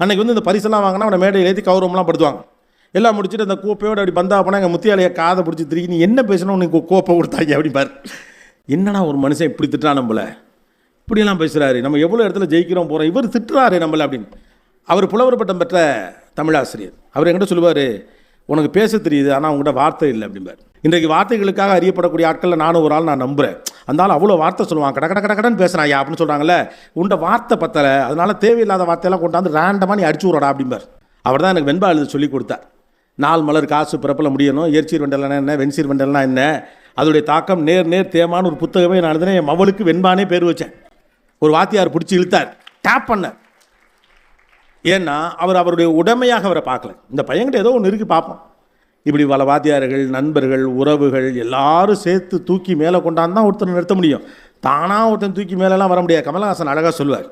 அன்னைக்கு வந்து இந்த பரிசெல்லாம் வாங்கினா அவனை மேடையில் ஏற்றி கௌரவம்லாம் படுத்துவாங்க. எல்லாம் முடிச்சுட்டு அந்த கோப்பையோடு அப்படி பந்தா போனால் எங்கள் முத்தியாலையை காதை பிடிச்சி திருக்கி நீ என்ன பேசணும் உனக்கு கோப்பை கொடுத்தாங்க அப்படி பாரு. என்னடா ஒரு மனுஷன் இப்படி திட்டுறான் நம்மளை? இப்படிலாம் பேசுகிறாரு நம்ம எவ்வளோ இடத்துல ஜெயிக்கிறோம் போகிறோம் இவர் திட்டுறாரு நம்மளை அப்படின்னு. அவர் புலவர் பட்டம் பெற்ற தமிழாசிரியர். அவர் என்கிட்ட சொல்லுவார் உனக்கு பேச தெரியுது ஆனால் உங்கள்கிட்ட வார்த்தை இல்லை அப்படிம்பார். இன்றைக்கு வார்த்தைகளுக்காக அறியப்படக்கூடிய ஆட்களில் நானும் ஒரு ஆள் நான் நம்புகிறேன் அந்தாலும் அவ்வளோ வார்த்தை சொல்லுவான் கட கட கட கடன்னு பேசுகிறான் ஐயா அப்படின்னு சொல்கிறாங்களே உண்ட வார்த்தை பத்தலை அதனால தேவையில்லாத வார்த்தையெல்லாம் கொண்டாந்து ரேண்டமாக நீ அடிச்சு விட்றடா அப்படிம்பார். அவர் தான் எனக்கு வெண்பா எழுத சொல்லி கொடுத்தார். நாள் மலர் காசு பிறப்பில் முடியணும் ஏர்ச்சீர் வண்டல்னா என்ன வெண்சீர் வண்டல்னா என்ன அதோடைய தாக்கம் நேர் நேர் தேமான ஒரு புத்தகமே நான் எழுதினேன் என் மவளுக்கு வெண்பானே பேர் வச்சேன். ஒரு வாத்தியார் பிடிச்சி இழுத்தார் டேப் பண்ணேன் ஏன்னா அவர் அவருடைய உடமையாக அவரை பார்க்கல. இந்த பையன்கிட்ட ஏதோ ஒன்று இருக்கு பார்ப்போம் இப்படி பல வாத்தியார்கள் நண்பர்கள் உறவுகள் எல்லாரும் சேர்த்து தூக்கி மேலே கொண்டாந்து தான் ஒருத்தனை நிறுத்த முடியும். தானாக ஒருத்தன் தூக்கி மேலெலாம் வர முடியாது. கமலஹாசன் அழகாக சொல்லுவார்.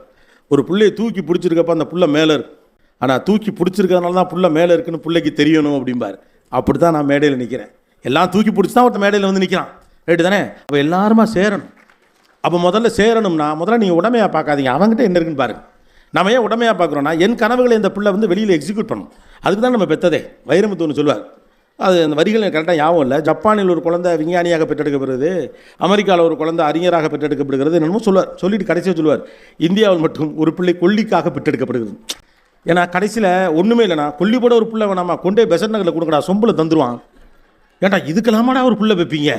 ஒரு பிள்ளையை தூக்கி பிடிச்சிருக்கப்ப அந்த புள்ள மேலே இருக்கும் ஆனால் தூக்கி பிடிச்சிருக்கிறதுனால தான் புள்ள மேலே இருக்குன்னு பிள்ளைக்கு தெரியணும் அப்படிம்பார். அப்படி தான் நான் மேடையில் நிற்கிறேன் எல்லாம் தூக்கி பிடிச்சி தான் ஒருத்தன் மேடையில் வந்து நிற்கிறான் ரைட்டு தானே? அப்போ எல்லாருமா சேரணும். அப்போ முதல்ல சேரணும்னா முதல்ல நீங்கள் உடமையாக பார்க்காதீங்க. அவங்ககிட்ட என்ன இருக்குன்னு பாருங்கள் நம்ம ஏன் உடமையாக பார்க்குறோன்னா என் கனவுகளை இந்த பிள்ளை வந்து வெளியில் எக்ஸிக்யூட் பண்ணணும் அதுக்கு தான் நம்ம பெற்றதே வைரமுத்து ஒன்று சொல்லுவார். அது அந்த வரிகள் கரெக்டாக ஞாபகம் இல்லை. ஜப்பானில் ஒரு குழந்தை விஞ்ஞானியாக பெற்றெடுக்கப்படுகிறது. அமெரிக்காவில் ஒரு குழந்தை அறிஞராக பெற்றெடுக்கப்படுகிறது என்னமோ சொல்லுவார். சொல்லிட்டு கடைசியாக சொல்லுவார் இந்தியாவில் மட்டும் ஒரு பிள்ளை கொல்லிக்காக பெற்றெடுக்கப்படுகிறது. ஏன்னா கடைசியில் ஒன்றுமே இல்லைனா கொல்லி போட ஒரு பிள்ளை வேணாமா? கொண்டே பெசட் நகரில் கொடுக்கடா சொம்பில் தந்துருவான். ஏன்டா இதுக்கெல்லாமாடா ஒரு பிள்ளை வைப்பீங்க?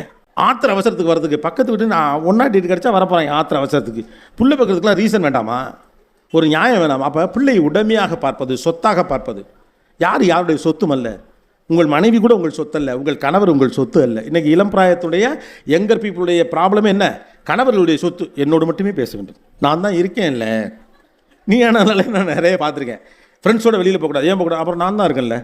ஆத்திர அவசரத்துக்கு வரதுக்கு பக்கத்து வீட்டு நான் ஒன்றா டேட் கிடச்சா வரப்போகிறேன் ஆத்திர அவசரத்துக்கு. புள்ள வைக்கிறதுக்குலாம் ரீசன் வேண்டாமா? ஒரு நியாயம் வேணாம். அப்போ பிள்ளை உடமையாக பார்ப்பது சொத்தாக பார்ப்பது. யார் யாருடைய சொத்தும் அல்ல. உங்கள் மனைவி கூட உங்கள் சொத்து அல்ல உங்கள் கணவர் உங்கள் சொத்து அல்ல. இன்றைக்கி இளம் பிராயத்துடைய யங்கர் பீப்புளுடைய ப்ராப்ளம் என்ன? கணவர்களுடைய சொத்து என்னோடு மட்டுமே பேச வேண்டும் நான் தான் இருக்கேன் இல்லை. நீ ஆனால நான் நிறைய பார்த்துருக்கேன். ஃப்ரெண்ட்ஸோட வெளியில் போகக்கூடாது. ஏன் போகக்கூடாது? அப்புறம் நான் தான் இருக்கேன்ல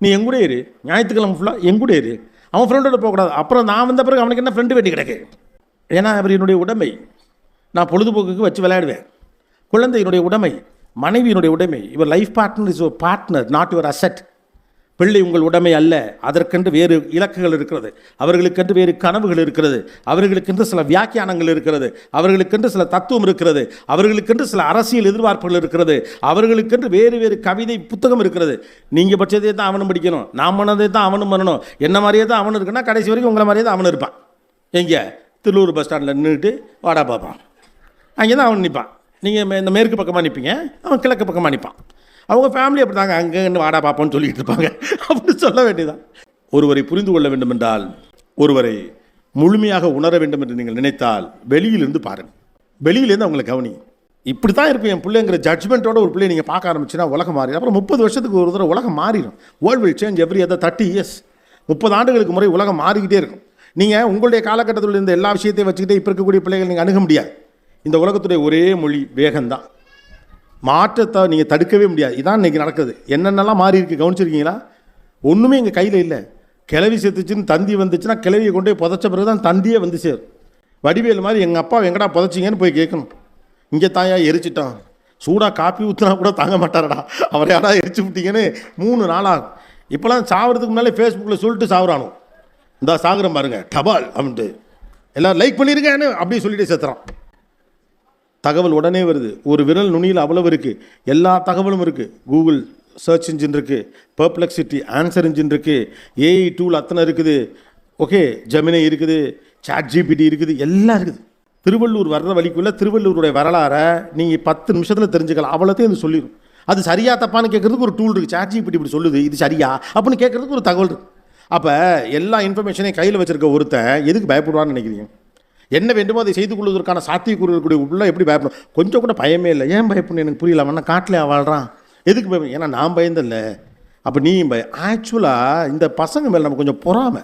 நீ எங்கூட இரு. ஞாயிற்றுக்கிழமை ஃபுல்லாக எங்கூட இரு. அவன் ஃப்ரெண்டோட போகக்கூடாது. அப்புறம் நான் வந்த பிறகு அவனுக்கு என்ன ஃப்ரெண்டு வேண்டி கிடக்கு? ஏன்னா அவர் என்னுடைய உடமை. நான் பொழுதுபோக்குக்கு வச்சு விளையாடுவேன். குழந்தையினுடைய உடைமை மனைவியினுடைய உடைமை இவர் லைஃப் பார்ட்னர் இஸ் ஒரு பார்ட்னர் நாட் யுவர் அசெட் பிள்ளை உங்கள் உடைமை அல்ல அதற்கென்று வேறு இலக்குகள் இருக்கிறது. அவர்களுக்கென்று வேறு கனவுகள் இருக்கிறது. அவர்களுக்கென்று சில வியாக்கியானங்கள் இருக்கிறது. அவர்களுக்கென்று சில தத்துவம் இருக்கிறது. அவர்களுக்கென்று சில அரசியல் எதிர்பார்ப்புகள் இருக்கிறது. அவர்களுக்கென்று வேறு வேறு கவிதை புத்தகம் இருக்கிறது. நீங்கள் பட்சத்தை தான் அவனும் படிக்கணும். நான் பண்ணதே தான் அவனும் பண்ணணும். என்ன மாதிரியே தான் அவன் இருக்குன்னா கடைசி வரைக்கும் உங்களை மாதிரியே தான் அவன் இருப்பான். எங்கே? திருவள்ளூர் பஸ் ஸ்டாண்டில் நின்றுட்டு வாடா பார்ப்பான் அங்கே தான் அவன் நிற்பான் நீங்கள் இந்த மேற்கு பக்கமாக நிற்பீங்க அவன் கிழக்கு பக்கமாக நிற்பான் அவங்க ஃபேமிலி அப்படி தாங்க அங்கேன்னு வாடா பார்ப்போம்னு சொல்லிட்டு இருப்பாங்க. அப்படி சொல்ல வேண்டியதான் ஒருவரை புரிந்து கொள்ள வேண்டும் என்றால் ஒருவரை முழுமையாக உணர வேண்டும் என்று நீங்கள் நினைத்தால் வெளியிலிருந்து பாருங்கள். வெளியிலேருந்து அவங்களை கவனி. இப்படி தான் இருப்பேன். என் பிள்ளைங்கிற ஜட்ஜ்மெண்ட்டோட ஒரு பிள்ளையை நீங்கள் பார்க்க ஆரம்பிச்சுன்னா உலகம் மாறிடும். அப்புறம் முப்பது வருஷத்துக்கு ஒரு தடவை உலகம் மாறிடும். World will change every other thirty years முப்பது ஆண்டுகளுக்கு முறை உலகம் மாறிக்கிட்டே இருக்கும். நீங்கள் உங்களுடைய காலகட்டத்தில் இருந்த எல்லா விஷயத்தையும் வச்சுக்கிட்டே இப்போ இருக்கக்கூடிய பிள்ளைகள் நீங்கள் அணுக முடியாது. இந்த உலகத்துடைய ஒரே மொழி வேகம்தான் மாற்றத்தை நீங்கள் தடுக்கவே முடியாது. இதான் இன்றைக்கி நடக்குது. என்னென்னலாம் மாறி இருக்கு? கவனிச்சிருக்கீங்களா? ஒன்றுமே எங்கள் கையில் இல்லை. கிளவி செத்துச்சுன்னு தந்தி வந்துச்சுன்னா கிளவியை கொண்டு போய் புதைச்ச பிறகு தான் தந்தியே வந்து சேரும். வடிவேல் மாதிரி எங்கள் அப்பா எங்கடா புதைச்சிங்கன்னு போய் கேட்கணும். இங்கே தாயா எரிச்சிட்டான். சூடாக காப்பி ஊற்றினா கூட தாங்க மாட்டாரடா. அவரை யாரா எரிச்சு விட்டீங்கன்னு மூணு நாளாகும். இப்போலாம் சாவறதுக்கு முன்னாலே ஃபேஸ்புக்கில் சொல்லிட்டு சாவுறானோ? இந்த சாகுறேன் பாருங்க. டபால் அப்படின்ட்டு. எல்லோரும் லைக் பண்ணியிருக்கேன்னு அப்படியே சொல்லிட்டு செத்துறான். தகவல் உடனே வருது. ஒரு விரல் நுனியில் அவ்வளவு இருக்குது எல்லா தகவலும் இருக்குது கூகுள் சர்ச் இன்ஜின் இருக்குது பர்ப்ளெக்சிட்டி ஆன்சர் இன்ஜின் இருக்குது ஏஐ டூல் அத்தனை இருக்குது. ஓகே ஜெமினை இருக்குது. சாட் ஜிபிடி இருக்குது. எல்லாம் இருக்குது. திருவள்ளூர் வர்ற வழிக்குள்ளே திருவள்ளூருடைய வரலாறை நீங்கள் பத்து நிமிஷத்தில் தெரிஞ்சுக்கலாம். அவ்வளோத்தையும் இது சொல்லிடும் அது சரியா தப்பான்னு கேட்குறதுக்கு ஒரு டூல் இருக்குது சாட் ஜிபிடி இப்படி சொல்லுது. இது சரியா? அப்படின்னு கேட்குறதுக்கு ஒரு தகவல் இருக்குது அப்போ எல்லா இன்ஃபர்மேஷனையும் கையில் வச்சுருக்க ஒருத்தன் எதுக்கு பயப்படுவான்னு நினைக்கிறீங்க? என்ன வேண்டுமோ அதை செய்து கொள்வதற்கான சாத்தியக்கூறுகளுடைய உள்ள எப்படி பயப்படும்? கொஞ்சம் கூட பயமே இல்லை. ஏன் பயப்படணும்? எனக்கு புரியல. அவன் காட்டில் வாழ்கிறான் எதுக்கு பயம்? ஏன்னா நான் பயந்தில்ல. அப்போ நீ பய ஆக்சுவலாக இந்த பசங்க மேலே நம்ம கொஞ்சம் பொறாமை.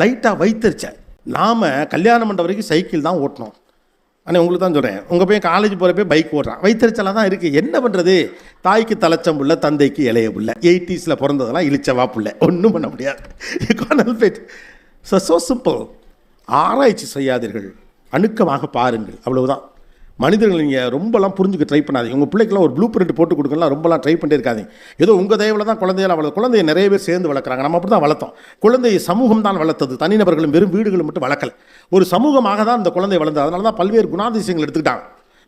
லைட்டாக வைத்தறிச்ச. நாம் கல்யாணம் பண்ணுற வரைக்கும் சைக்கிள் தான் ஓட்டணும். ஆனால் உங்களுக்கு தான் சொல்கிறேன் உங்கள் பையன் காலேஜ் போகிறப்ப பைக் ஓட்டுறான். வைத்தறிச்சலாக தான் இருக்குது என்ன பண்ணுறது தாய்க்கு தலைச்சம் புள்ள தந்தைக்கு இளைய புள்ள. எயிட்டிஸில் பிறந்ததெல்லாம் இழிச்சவா புள்ள. ஒன்றும் பண்ண முடியாது. You can't help it so so simple ஆராய்ச்சி செய்யாதீர்கள். அணுக்கமாக பாருங்கள். அவ்வளவுதான். மனிதர்கள் நீங்கள் ரொம்பலாம் புரிஞ்சுக்க ட்ரை பண்ணாதீங்க. உங்கள் பிள்ளைக்கெல்லாம் ஒரு ப்ளூ பிரிண்ட் போட்டு கொடுக்கலாம் ரொம்பலாம் ட்ரை பண்ணிட்டே இருக்காதீங்க. ஏதோ உங்கள் தயவில் தான் குழந்தையால் வளர்த்து குழந்தைய நிறைய பேர் சேர்ந்து வளர்க்குறாங்க. நம்ம அப்படி தான் வளர்த்தோம். குழந்தையை சமூகம் தான் வளர்த்தது. தனிநபர்களும் வெறும் வீடுகளும் மட்டும் வளர்க்கல. ஒரு சமூகமாக தான் இந்த குழந்தை வளர்ந்தது. அதனால தான் பல்வேறு குணாதிசயங்கள் எடுத்துக்கிட்டாங்க.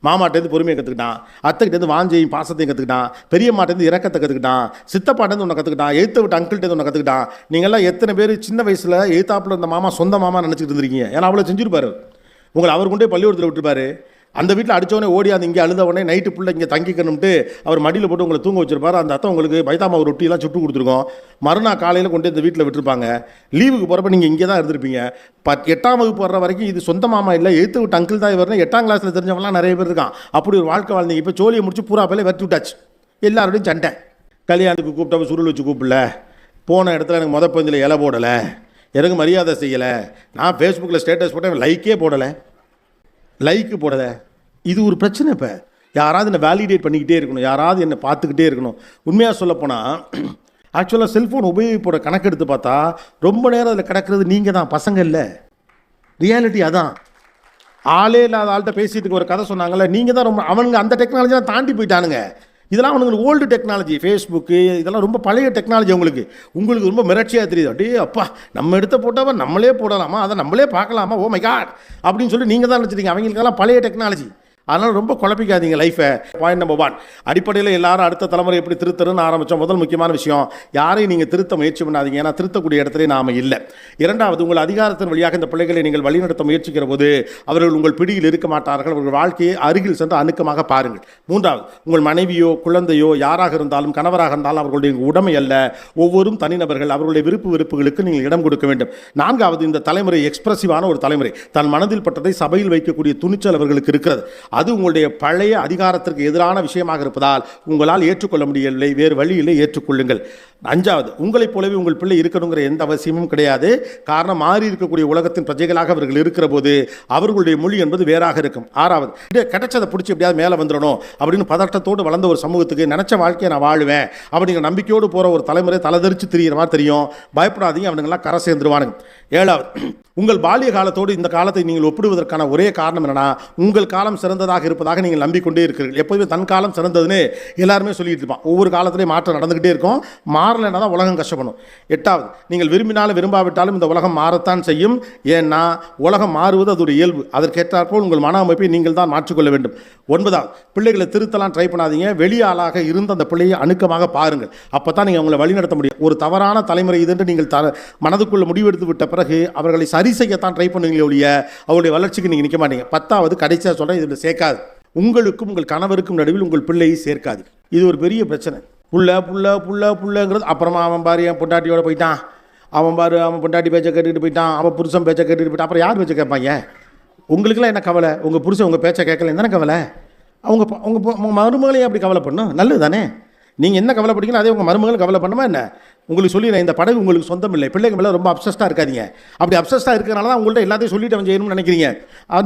மாமாட்டேருந்து பொறுமையை கற்றுக்கிட்டான் அத்தைக்கிட்டேருந்து வாஞ்சையும் பாசத்தையும் கற்றுக்கிட்டான் பெரியம்மாட்டேருந்து இறக்கத்தை கற்றுக்கிட்டான் சித்தப்பாட்டேருந்து ஒன்று கற்றுக்கிட்டான் எழுத்த விட்டு அங்கிள்கிட்டேருந்து ஒன்று கற்றுக்கிட்டான் நீங்கள்லாம் எத்தனை பேர் சின்ன வயசில் எழுத்தாப்பில் இருந்த மாமா சொந்த மாமா நினச்சிட்டு இருந்திருக்கீங்க. ஏன்னா அவ்வளோ செஞ்சிருப்பாரு. உங்களை அவர் கொண்டே பள்ளிக்கூடத்தில் விட்டுருப்பாரு. அந்த வீட்டில் அடித்தவனே ஓடியாது இங்கே அழுத உடனே நைட்டு புள்ள இங்கே தங்கிக்கணும்ட்டு அவர் மடியில் போட்டு உங்களை தூங்க வச்சிருப்பாரு. அந்த அத்தை உங்களுக்கு பைத்தாமாவு ரொட்டியெல்லாம் சுட்டு கொடுத்துருக்கோம். மறுநாள் காலையில் கொண்டு இந்த வீட்டில் விட்டுருப்பாங்க. லீவுக்கு போகிறப்ப நீங்கள் இங்கே தான் இருந்திருப்பீங்க. பத் எட்டாம் வகுப்பு வர்ற வரைக்கும் இது சொந்த மாமா இல்லை எழுத்து விட்டு அங்கிள் தான் இவர்னு எட்டாம் கிளாஸில் தெரிஞ்சவங்களாம் நிறைய பேர் இருக்கான். அப்படி ஒரு வாழ்க்கை வாழ்ந்தீங்க இப்போ சோழியை முடிச்சு பூரா பேலே வெட்டி விட்டாச்சு. எல்லாரோடையும் சண்டை. கல்யாணத்துக்கு கூப்பிட்டப்ப சுருள் வச்சு கூப்பிடல. போன இடத்துல எனக்கு மொதல் பந்தில் இலை போடலை. எனக்கு மரியாதை செய்யலை. நான் ஃபேஸ்புக்கில் ஸ்டேட்டஸ் போட்டேன் லைக்கே போடலை. லைக்கு போடுறத இது ஒரு பிரச்சனை இப்போ. யாராவது என்னை வேலிடேட் பண்ணிக்கிட்டே இருக்கணும். யாராவது என்னை பார்த்துக்கிட்டே இருக்கணும். உண்மையாக சொல்லப்போனால் ஆக்சுவலாக செல்ஃபோன் உபயோகிப்போட கணக்கெடுத்து பார்த்தா ரொம்ப நேரம் அதில் கிடக்கிறது நீங்கள் தான் பசங்க இல்லை. ரியாலிட்டி அதான். ஆளே இல்லாத ஆள்கிட்ட பேசிட்டு ஒரு கதை சொன்னாங்கல்ல நீங்கள் தான் ரொம்ப அவனுங்க அந்த டெக்னாலஜிலாம் தாண்டி போயிட்டானுங்க. இதெல்லாம் அவனுங்களுக்கு ஓல்டு டெக்னாலஜி ஃபேஸ்புக்கு இதெல்லாம் ரொம்ப பழைய டெக்னாலஜி உங்களுக்கு. உங்களுக்கு ரொம்ப மிரட்சியாக தெரியுது. அப்படியே அப்பா நம்ம எடுத்த போட்டாவா நம்மளே போடலாமா? அதை நம்மளே பார்க்கலாமா? ஓ மை காட் அப்படின்னு சொல்லி நீங்கள் தான் நினச்சிருக்கீங்க அவங்களுக்கெல்லாம் பழைய டெக்னாலஜி அதனால் ரொம்ப குழப்பிக்காதீங்க லைஃபை பாயிண்ட் நம்பர் ஒன் அடிப்படையில் எல்லாரும் அடுத்த தலைமுறை எப்படி திருத்தணும்னு ஆரம்பித்தோம் முதல் முக்கியமான விஷயம் யாரையும் நீங்கள் திருத்த முயற்சி பண்ணாதீங்க. ஏன்னா திருத்தக்கூடிய இடத்துல நாம் இல்லை. இரண்டாவது உங்கள் அதிகாரத்தின் வழியாக இந்த பிள்ளைகளை நீங்கள் வழிநடத்த முயற்சிக்கிற போது அவர்கள் உங்கள் பிடியில் இருக்க மாட்டார்கள். அவர்கள் வாழ்க்கையை அருகில் சென்று அணுக்கமாக பாருங்கள். மூன்றாவது உங்கள் மனைவியோ குழந்தையோ யாராக இருந்தாலும் கணவராக இருந்தாலும் அவர்களுடைய உடமை அல்ல. ஒவ்வொரும் தனிநபர்கள் அவர்களுடைய விருப்பு விருப்புகளுக்கு நீங்கள் இடம் கொடுக்க வேண்டும். நான்காவது இந்த தலைமுறை எக்ஸ்பிரசிவான ஒரு தலைமுறை. தன் மனதில் பட்டதை சபையில் வைக்கக்கூடிய துணிச்சல் அவர்களுக்கு இருக்கிறது. அது உங்களுடைய பழைய அதிகாரத்திற்கு எதிரான விஷயமாக இருப்பதால் உங்களால் ஏற்றுக்கொள்ள முடியவில்லை. வேறு வழியிலே ஏற்றுக்கொள்ளுங்கள். அஞ்சாவது உங்களைப் போலவே உங்கள் பிள்ளை இருக்கணுங்கிற எந்த அவசியமும் கிடையாது. காரணம் மாறி இருக்கக்கூடிய உலகத்தின் பிரஜைகளாக அவர்கள் இருக்கிற போது அவர்களுடைய மொழி என்பது வேறாக இருக்கும். ஆறாவது கிடைச்சதை பிடிச்சி எப்படியாவது மேலே வந்துடணும் அப்படின்னு பதட்டத்தோடு வளர்ந்த ஒரு சமூகத்துக்கு நினச்ச வாழ்க்கையை நான் வாழுவேன் அப்படிங்கிற நம்பிக்கையோடு போகிற ஒரு தலைமுறை தலைதறிச்சு திரிகிற மாதிரி தெரியும். பயப்படாதீங்க அவனுங்களாம் கரை சேர்ந்துருவானுங்க. ஏழாவது உங்கள் பாலிய காலத்தோடு இந்த காலத்தை நீங்கள் ஒப்பிடுவதற்கான ஒரே காரணம் என்னன்னா உங்கள் காலம் சிறந்த சிறந்ததாக இருப்பதாக நீங்கள் நம்பிக்கொண்டே இருக்கிறீர்கள். எப்போதுமே தன் காலம் சிறந்ததுன்னு எல்லாருமே சொல்லிட்டு இருப்பான் ஒவ்வொரு காலத்திலையும் மாற்றம் நடந்துகிட்டே இருக்கும். மாறலைன்னா தான் உலகம் கஷ்டப்படும். எட்டாவது நீங்கள் விரும்பினாலும் விரும்பாவிட்டாலும் இந்த உலகம் மாறத்தான் செய்யும். ஏன்னா உலகம் மாறுவது அது ஒரு இயல்பு. அதற்கேற்றாற்போல் உங்கள் மன அமைப்பை நீங்கள் தான் மாற்றிக்கொள்ள வேண்டும். ஒன்பதாவது பிள்ளைகளை திருத்தலாம் ட்ரை பண்ணாதீங்க. வெளியாளாக இருந்த அந்த பிள்ளையை அணுக்கமாக பாருங்கள். அப்போ தான் நீங்கள் அவங்களை வழிநடத்த முடியும். ஒரு தவறான தலைமுறை இது என்று நீங்கள் த மனதுக்குள்ள முடிவெடுத்து விட்ட பிறகு அவர்களை சரி செய்யத்தான் ட்ரை பண்ணுவீங்களே ஒழிய அவருடைய வளர்ச்சிக்கு நீங்கள் நிற்க மாட்டீங்க. பத்தாவது கடைசியாக சொல்கிறேன் இதில் சேர்க்காது. உங்களுக்கும் உங்கள் கணவருக்கும் நடுவில் உங்கள் பிள்ளையை சேர்க்காது. இது ஒரு பெரிய பிரச்சனை. புள்ள புள்ள புள்ள புள்ளங்கிறது அப்புறமா அவன் பாரு என் பொண்டாட்டியோட போயிட்டான். அவன் பாரு அவன் பொண்டாட்டி பேச்சை கேட்டுக்கிட்டு போயிட்டான். அவன் புருஷன் பேச்சை கேட்டுக்கிட்டு போயிட்டான். அப்புறம் யார் பேச்சை கேட்பாங்க? உங்களுக்குலாம் என்ன கவலை? உங்கள் புருஷன் உங்கள் பேச்சை கேட்கல என்ன கவலை? அவங்க உங்கள் அவங்க மருமகளையும் அப்படி கவலை பண்ணும் நல்லது தானே நீங்கள் என்ன கவலைப்படுறீங்களோ அதே உங்கள் மருமகளும் கவலை பண்ணுமா என்ன? உங்களுக்கு சொல்லி நான் இந்த படகு உங்களுக்கு சொந்தம் இல்லை பிள்ளைங்க மேலே ரொம்ப அப்சஸ்டாக இருக்காதீங்க. அப்படி அப்சஸ்டாக இருக்கிறனால தான் உங்கள்ட்ட எல்லாத்தையும் சொல்லிட்டு அவன் செய்யணும்னு நினைக்கிறீங்க.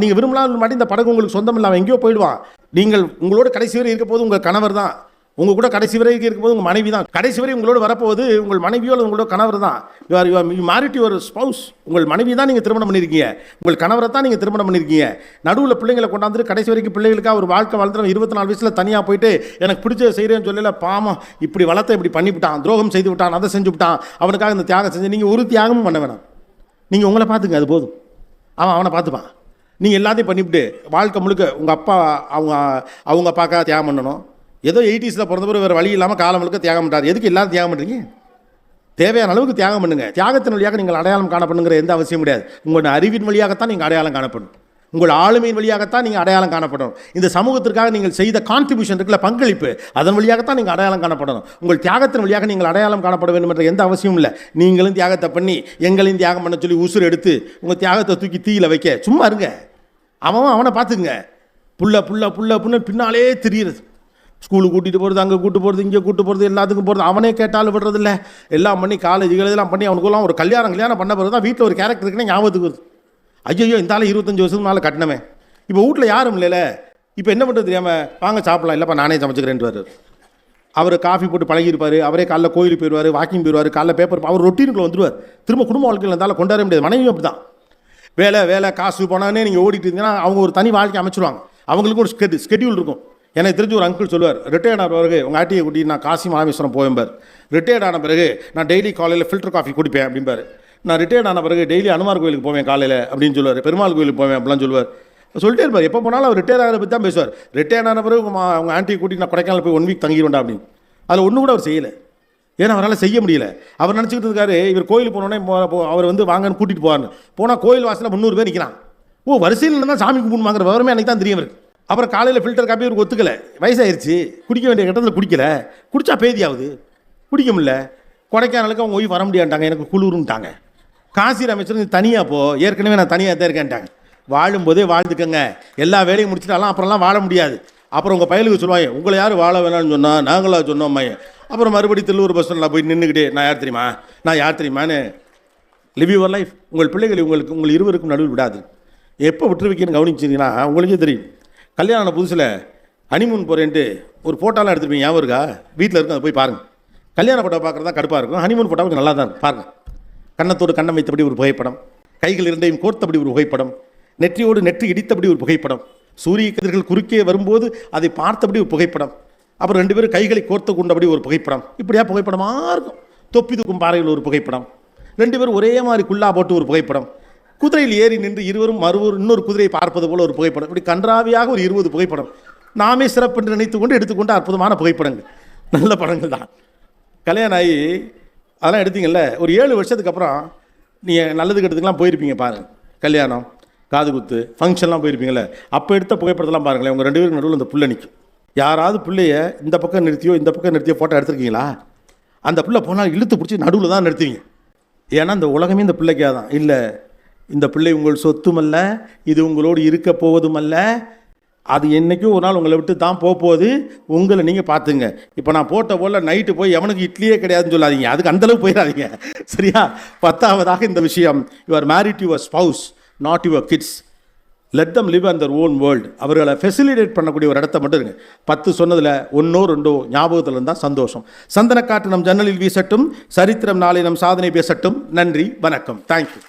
நீங்கள் விரும்பலாம் மாட்டி இந்த படகு உங்களுக்கு சொந்தம் இல்லை அவன் எங்கேயோ போயிடுவான். நீங்கள் உங்களோட கடைசி வரை இருக்க போது உங்கள் கணவர் தான். உங்கள் கூட கடைசி வரைக்கும் இருக்கும்போது உங்கள் மனைவி தான். கடைசி வரை உங்களோட வரப்போவது உங்கள் மனைவியோ அல்லது உங்களோட கணவர் தான். You are you you married your spouse உங்கள் மனைவி தான் நீங்கள் திருமணம் பண்ணியிருக்கீங்க. உங்கள் கணவரை தான் நீங்கள் திருமணம் பண்ணியிருக்கீங்க. நடுவில் பிள்ளைங்களை கொண்டாந்து கடைசி வரைக்கும் பிள்ளைகளுக்காக ஒரு வாழ்க்கை வளர்த்துறோம் இருபத்தி நாலு வயசில் தனியாக போயிட்டு எனக்கு பிடிச்சதை செய்கிறேன்னு சொல்லல பாவம் இப்படி வளர்த்த இப்படி பண்ணிவிட்டான் துரோகம் செய்து விட்டான் அதை செஞ்சு விட்டான் அவனுக்காக இந்த தியாகம் செஞ்சு நீங்கள் ஒரு தியாகமும் பண்ண வேணாம். நீங்கள் உங்களை பார்த்துங்க அது போதும். அவன் அவனை பார்த்துப்பான். நீங்கள் எல்லாத்தையும் பண்ணிவிட்டு வாழ்க்கை முழுக்க உங்கள் அப்பா அவங்க அவங்க அப்பாக்கா தியாகம் பண்ணணும். ஏதோ எயிட்டிஸில் பிறந்த பிறகு வேறு வழி இல்லாமல் காலம் முழுக்க தியாகம் பண்ணுறாரு எதுக்கு எல்லாரும் தியாகம் பண்ணுறீங்க தேவையான அளவுக்கு தியாகம் பண்ணுங்கள் தியாகத்தின் வழியாக நீங்கள் அடையாளம் காணப்படுங்கிற எந்த அவசியம் கிடையாது. உங்களோட அறிவின் வழியாகத்தான் நீங்கள் அடையாளம் காணப்படும். உங்கள் ஆளுமையின் வழியாகத்தான் நீங்கள் அடையாளம் காணப்படணும் இந்த சமூகத்திற்காக நீங்கள் செய்த கான்ட்ரிபியூஷன் இருக்குல்ல பங்களிப்பு அதன் வழியாகத்தான் நீங்கள் அடையாளம் காணப்படணும். உங்கள் தியாகத்தின் வழியாக நீங்கள் அடையாளம் காணப்பட வேண்டும் என்ற எந்த அவசியமும் இல்லை. நீங்களும் தியாகத்தை பண்ணி எங்களையும் தியாகம் பண்ண சொல்லி உசுறு எடுத்து உங்கள் தியாகத்தை தூக்கி தீயில் வைக்க சும்மா இருங்க. அவன் அவனை பார்த்துக்குங்க. புள்ள புள்ள புள்ள புண்ணு பின்னாலே தெரியுறது. ஸ்கூலுக்கு கூட்டிகிட்டு போகிறது அங்கே கூட்டு போகிறது இங்கே கூட்டு போகிறது எல்லாத்துக்கும் போகிறது அவனே கேட்டாலும் விடுறதில்ல. எல்லாம் பண்ணி காலேஜ் இதெல்லாம் பண்ணி அவனுக்குலாம் ஒரு கல்யாணம் கல்யாணம் பண்ண பிறகு தான் வீட்டில் ஒரு கேரக்டர் இருக்குன்னு ஞாபகத்துக்கு வருது. ஐயோ இந்த ஆள் இருபத்தஞ்சி வருஷத்துக்கு மேலே கட்டினமே இப்போ வீட்டில் யாரும் இல்லைல்ல இப்போ என்ன பண்ணுறது தெரியாமல் வாங்க சாப்பிடலாம் இல்லைப்பா நானே சமைச்சுக்கிறேன்ட்டு அவர் காஃபி போட்டு பழகியிருப்பார் அவரே காலைல கோயிலுக்கு போயிடுவார் வாக்கிங் போயிடுவார் காலைல பேப்பர் அவர் ரொட்டீனுக்குள்ள வந்துடுவார். திரும்ப குடும்ப வாழ்க்கையில் இருந்தாலும் கொண்டாட முடியாது. மனைவியும் அப்படி தான் வேலை வேலை காசு போனானே நீங்கள் ஓடிட்டு இருந்தீங்கன்னா அவங்க ஒரு தனி வாழ்க்கை அமைச்சிருவாங்க. அவங்களுக்கும் ஒரு ஸ்கெட் ஸ்கெடியூல் இருக்கும். எனக்கு தெரிஞ்சு ஒரு அங்கிள் சொல்லுவார் ரிட்டையர்ட் ஆன பிறகு உங்கள் ஆட்டியை கூட்டி நான் காசி மாமேஸ்வரம் போயம்பார் ரிட்டையர்ட் ஆன பிறகு நான் டெய்லி காலையில் ஃபில்டர் காஃபி குடிப்பேன் அப்படிம்பார். நான் ரிட்டையர்ட் ஆன பிறகு டெய்லி அனுமார் கோயிலுக்கு போவேன் காலையில் அப்படின்னு சொல்லுவார். பெருமாள் கோயிலுக்கு போவேன் அப்படிலாம் சொல்லுவார். சொல்லிட்டே இருப்பார். எப்போ போனாலும் அவர் ரிட்டையர் ஆகிற பற்றி தான் பேசுவார். ரிட்டையர் ஆன பிறகு உங்கள் மா- ஆண்டியை கூட்டி நான் கொடைக்கானல் போய் ஒன் வீக் தங்கிடுவேன்டா அப்படின்னு. அதில் ஒன்று கூட அவர் செய்யலை. ஏன்னா அவரால் செய்ய முடியல. அவர் நினச்சிக்கிட்டு இருக்காரு இவர் கோயிலுக்கு போனோடனே போ- அவர் வந்து வாங்கன்னு கூட்டிகிட்டு போவார்னு போனால் கோயில் வாசலில் முந்நூறு பேர் நிற்கிறான் ஓ வரிசையில் இருந்தால் சாமி கும்பிடுமாங்கிற விவரமே எனக்கு தான் தெரியும் அவருக்கு. அப்புறம் காலையில் ஃபில்டர் காப்பி இவருக்கு ஒத்துக்கலை. வயசாயிருச்சு. குடிக்க வேண்டிய கட்டத்தில் குடிக்கல. குடித்தா பேதியாகுது. குடிக்க முடியல. கொடைக்கானலுக்கு அவங்க ஒய்ஃப் வர முடியாண்டாங்க எனக்கு குளிருன்ட்டாங்க. காசி அமைச்சர் தனியாக போ. ஏற்கனவே நான் தனியாக தான் இருக்கேன்ட்டாங்க. வாழும்போதே வாழ்ந்துக்கங்க. எல்லா வேலையும் முடிச்சிட்டாலாம் அப்புறம்லாம் வாழ முடியாது. அப்புறம் உங்கள் பயலுக்கு சொல்லுவாங்க உங்களை யார் வாழ வேணாம்னு சொன்னால் நாங்களா சொன்னோம் மையன் அப்புறம் மறுபடியும் திருவூர் பஸ் ஸ்டாண்டில் போய் நின்றுக்கிட்டு நான் யார் தெரியுமா? நான் யார் தெரியுமான்னு? லிவ் யுவர் லைஃப் உங்கள் பிள்ளைகளை உங்களுக்கு உங்கள் இருவருக்கும் நடுவில் விடாது. எப்போ விட்டுருவீங்கன்னு கவனிச்சிங்கன்னா உங்களுக்கே தெரியும். கல்யாணம் ஆன புதுசில் ஹனிமூன் போகிறேன்ட்டு ஒரு ஃபோட்டோலாம் எடுத்துருப்பீங்க ஞாபகம் இருக்கா? வீட்டில் இருக்கும் அதை போய் பாருங்கள் கல்யாண ஃபோட்டோ பார்க்குறதா கடுப்பாக இருக்கும். ஹனிமூன் ஃபோட்டோ கொஞ்சம் நல்லா தான் இருக்கும். பாருங்கள் கன்னத்தோடு கண்ணம் வைத்தபடி ஒரு புகைப்படம். கைகள் இரண்டையும் கோர்த்தபடி ஒரு புகைப்படம். நெற்றியோடு நெற்றி இடித்தபடி ஒரு புகைப்படம். சூரிய கதிர்கள் குறுக்கே வரும்போது அதை பார்த்தபடி ஒரு புகைப்படம். அப்புறம் ரெண்டு பேரும் கைகளை கோர்த்து கொண்டபடி ஒரு புகைப்படம். இப்படியா புகைப்படமாக இருக்கும். தொப்பி தூக்கும் பாறையில் ஒரு புகைப்படம். ரெண்டு பேரும் ஒரே மாதிரி குல்லா போட்டு ஒரு புகைப்படம். குதிரையில் ஏறி நின்று இருவரும் மறுவரும் இன்னொரு குதிரையை பார்ப்பது போல ஒரு புகைப்படம். இப்படி கன்றாவியாக ஒரு இருபது புகைப்படம். நாமே சிறப்பு என்று நினைத்துக்கொண்டு எடுத்துக்கொண்டு அற்புதமான புகைப்படங்கள். நல்ல படங்கள் தான். கல்யாணம் ஆகி அதெல்லாம் எடுத்தீங்கல்ல ஒரு ஏழு வருஷத்துக்கு அப்புறம் நீங்கள் நல்லது கெட்டதுக்கெலாம் போயிருப்பீங்க பாருங்கள் கல்யாணம் காது குத்து ஃபங்க்ஷன்லாம் போயிருப்பீங்கல்ல. அப்போ எடுத்த புகைப்படத்தெல்லாம் பாருங்களேன் உங்கள் ரெண்டு பேருக்கு நடுவில் அந்த புள்ள நிற்கும் யாராவது பிள்ளைய இந்த பக்கம் நிறுத்தியோ இந்த பக்கம் நிறுத்தியோ ஃபோட்டோ எடுத்துருக்கீங்களா? அந்த பிள்ளை போனால் இழுத்து பிடிச்சி நடுவில் தான் நிறுத்துவீங்க. ஏன்னா இந்த உலகமே இந்த பிள்ளைக்காக தான் இல்லை இந்த பிள்ளை உங்கள் சொத்துமல்ல இது உங்களோடு இருக்க போவதுமல்ல. அது என்றைக்கும் ஒரு நாள் உங்களை விட்டு தான் போக போகுது. உங்களை நீங்கள் பார்த்துங்க. இப்போ நான் போட்ட போல் நைட்டு போய் எவனுக்கு இட்லியே கிடையாதுன்னு சொல்லாதீங்க. அதுக்கு அந்தளவு போயிடாதீங்க. சரியா? பத்தாவதாக இந்த விஷயம். Your married your spouse not your kids let them live அந்த ஓன் வேர்ல்டு அவர்களை ஃபெசிலிட்டேட் பண்ணக்கூடிய ஒரு இடத்த மட்டும் இருங்க. பத்து சொன்னதில் ஒன்றோ ரெண்டோ ஞாபகத்தில் இருந்தால் சந்தோஷம். சந்தனக்காற்று நம் ஜன்னலில் வீசட்டும். சரித்திரம் நாளை நம் சாதனை பேசட்டும். நன்றி வணக்கம். தேங்க்யூ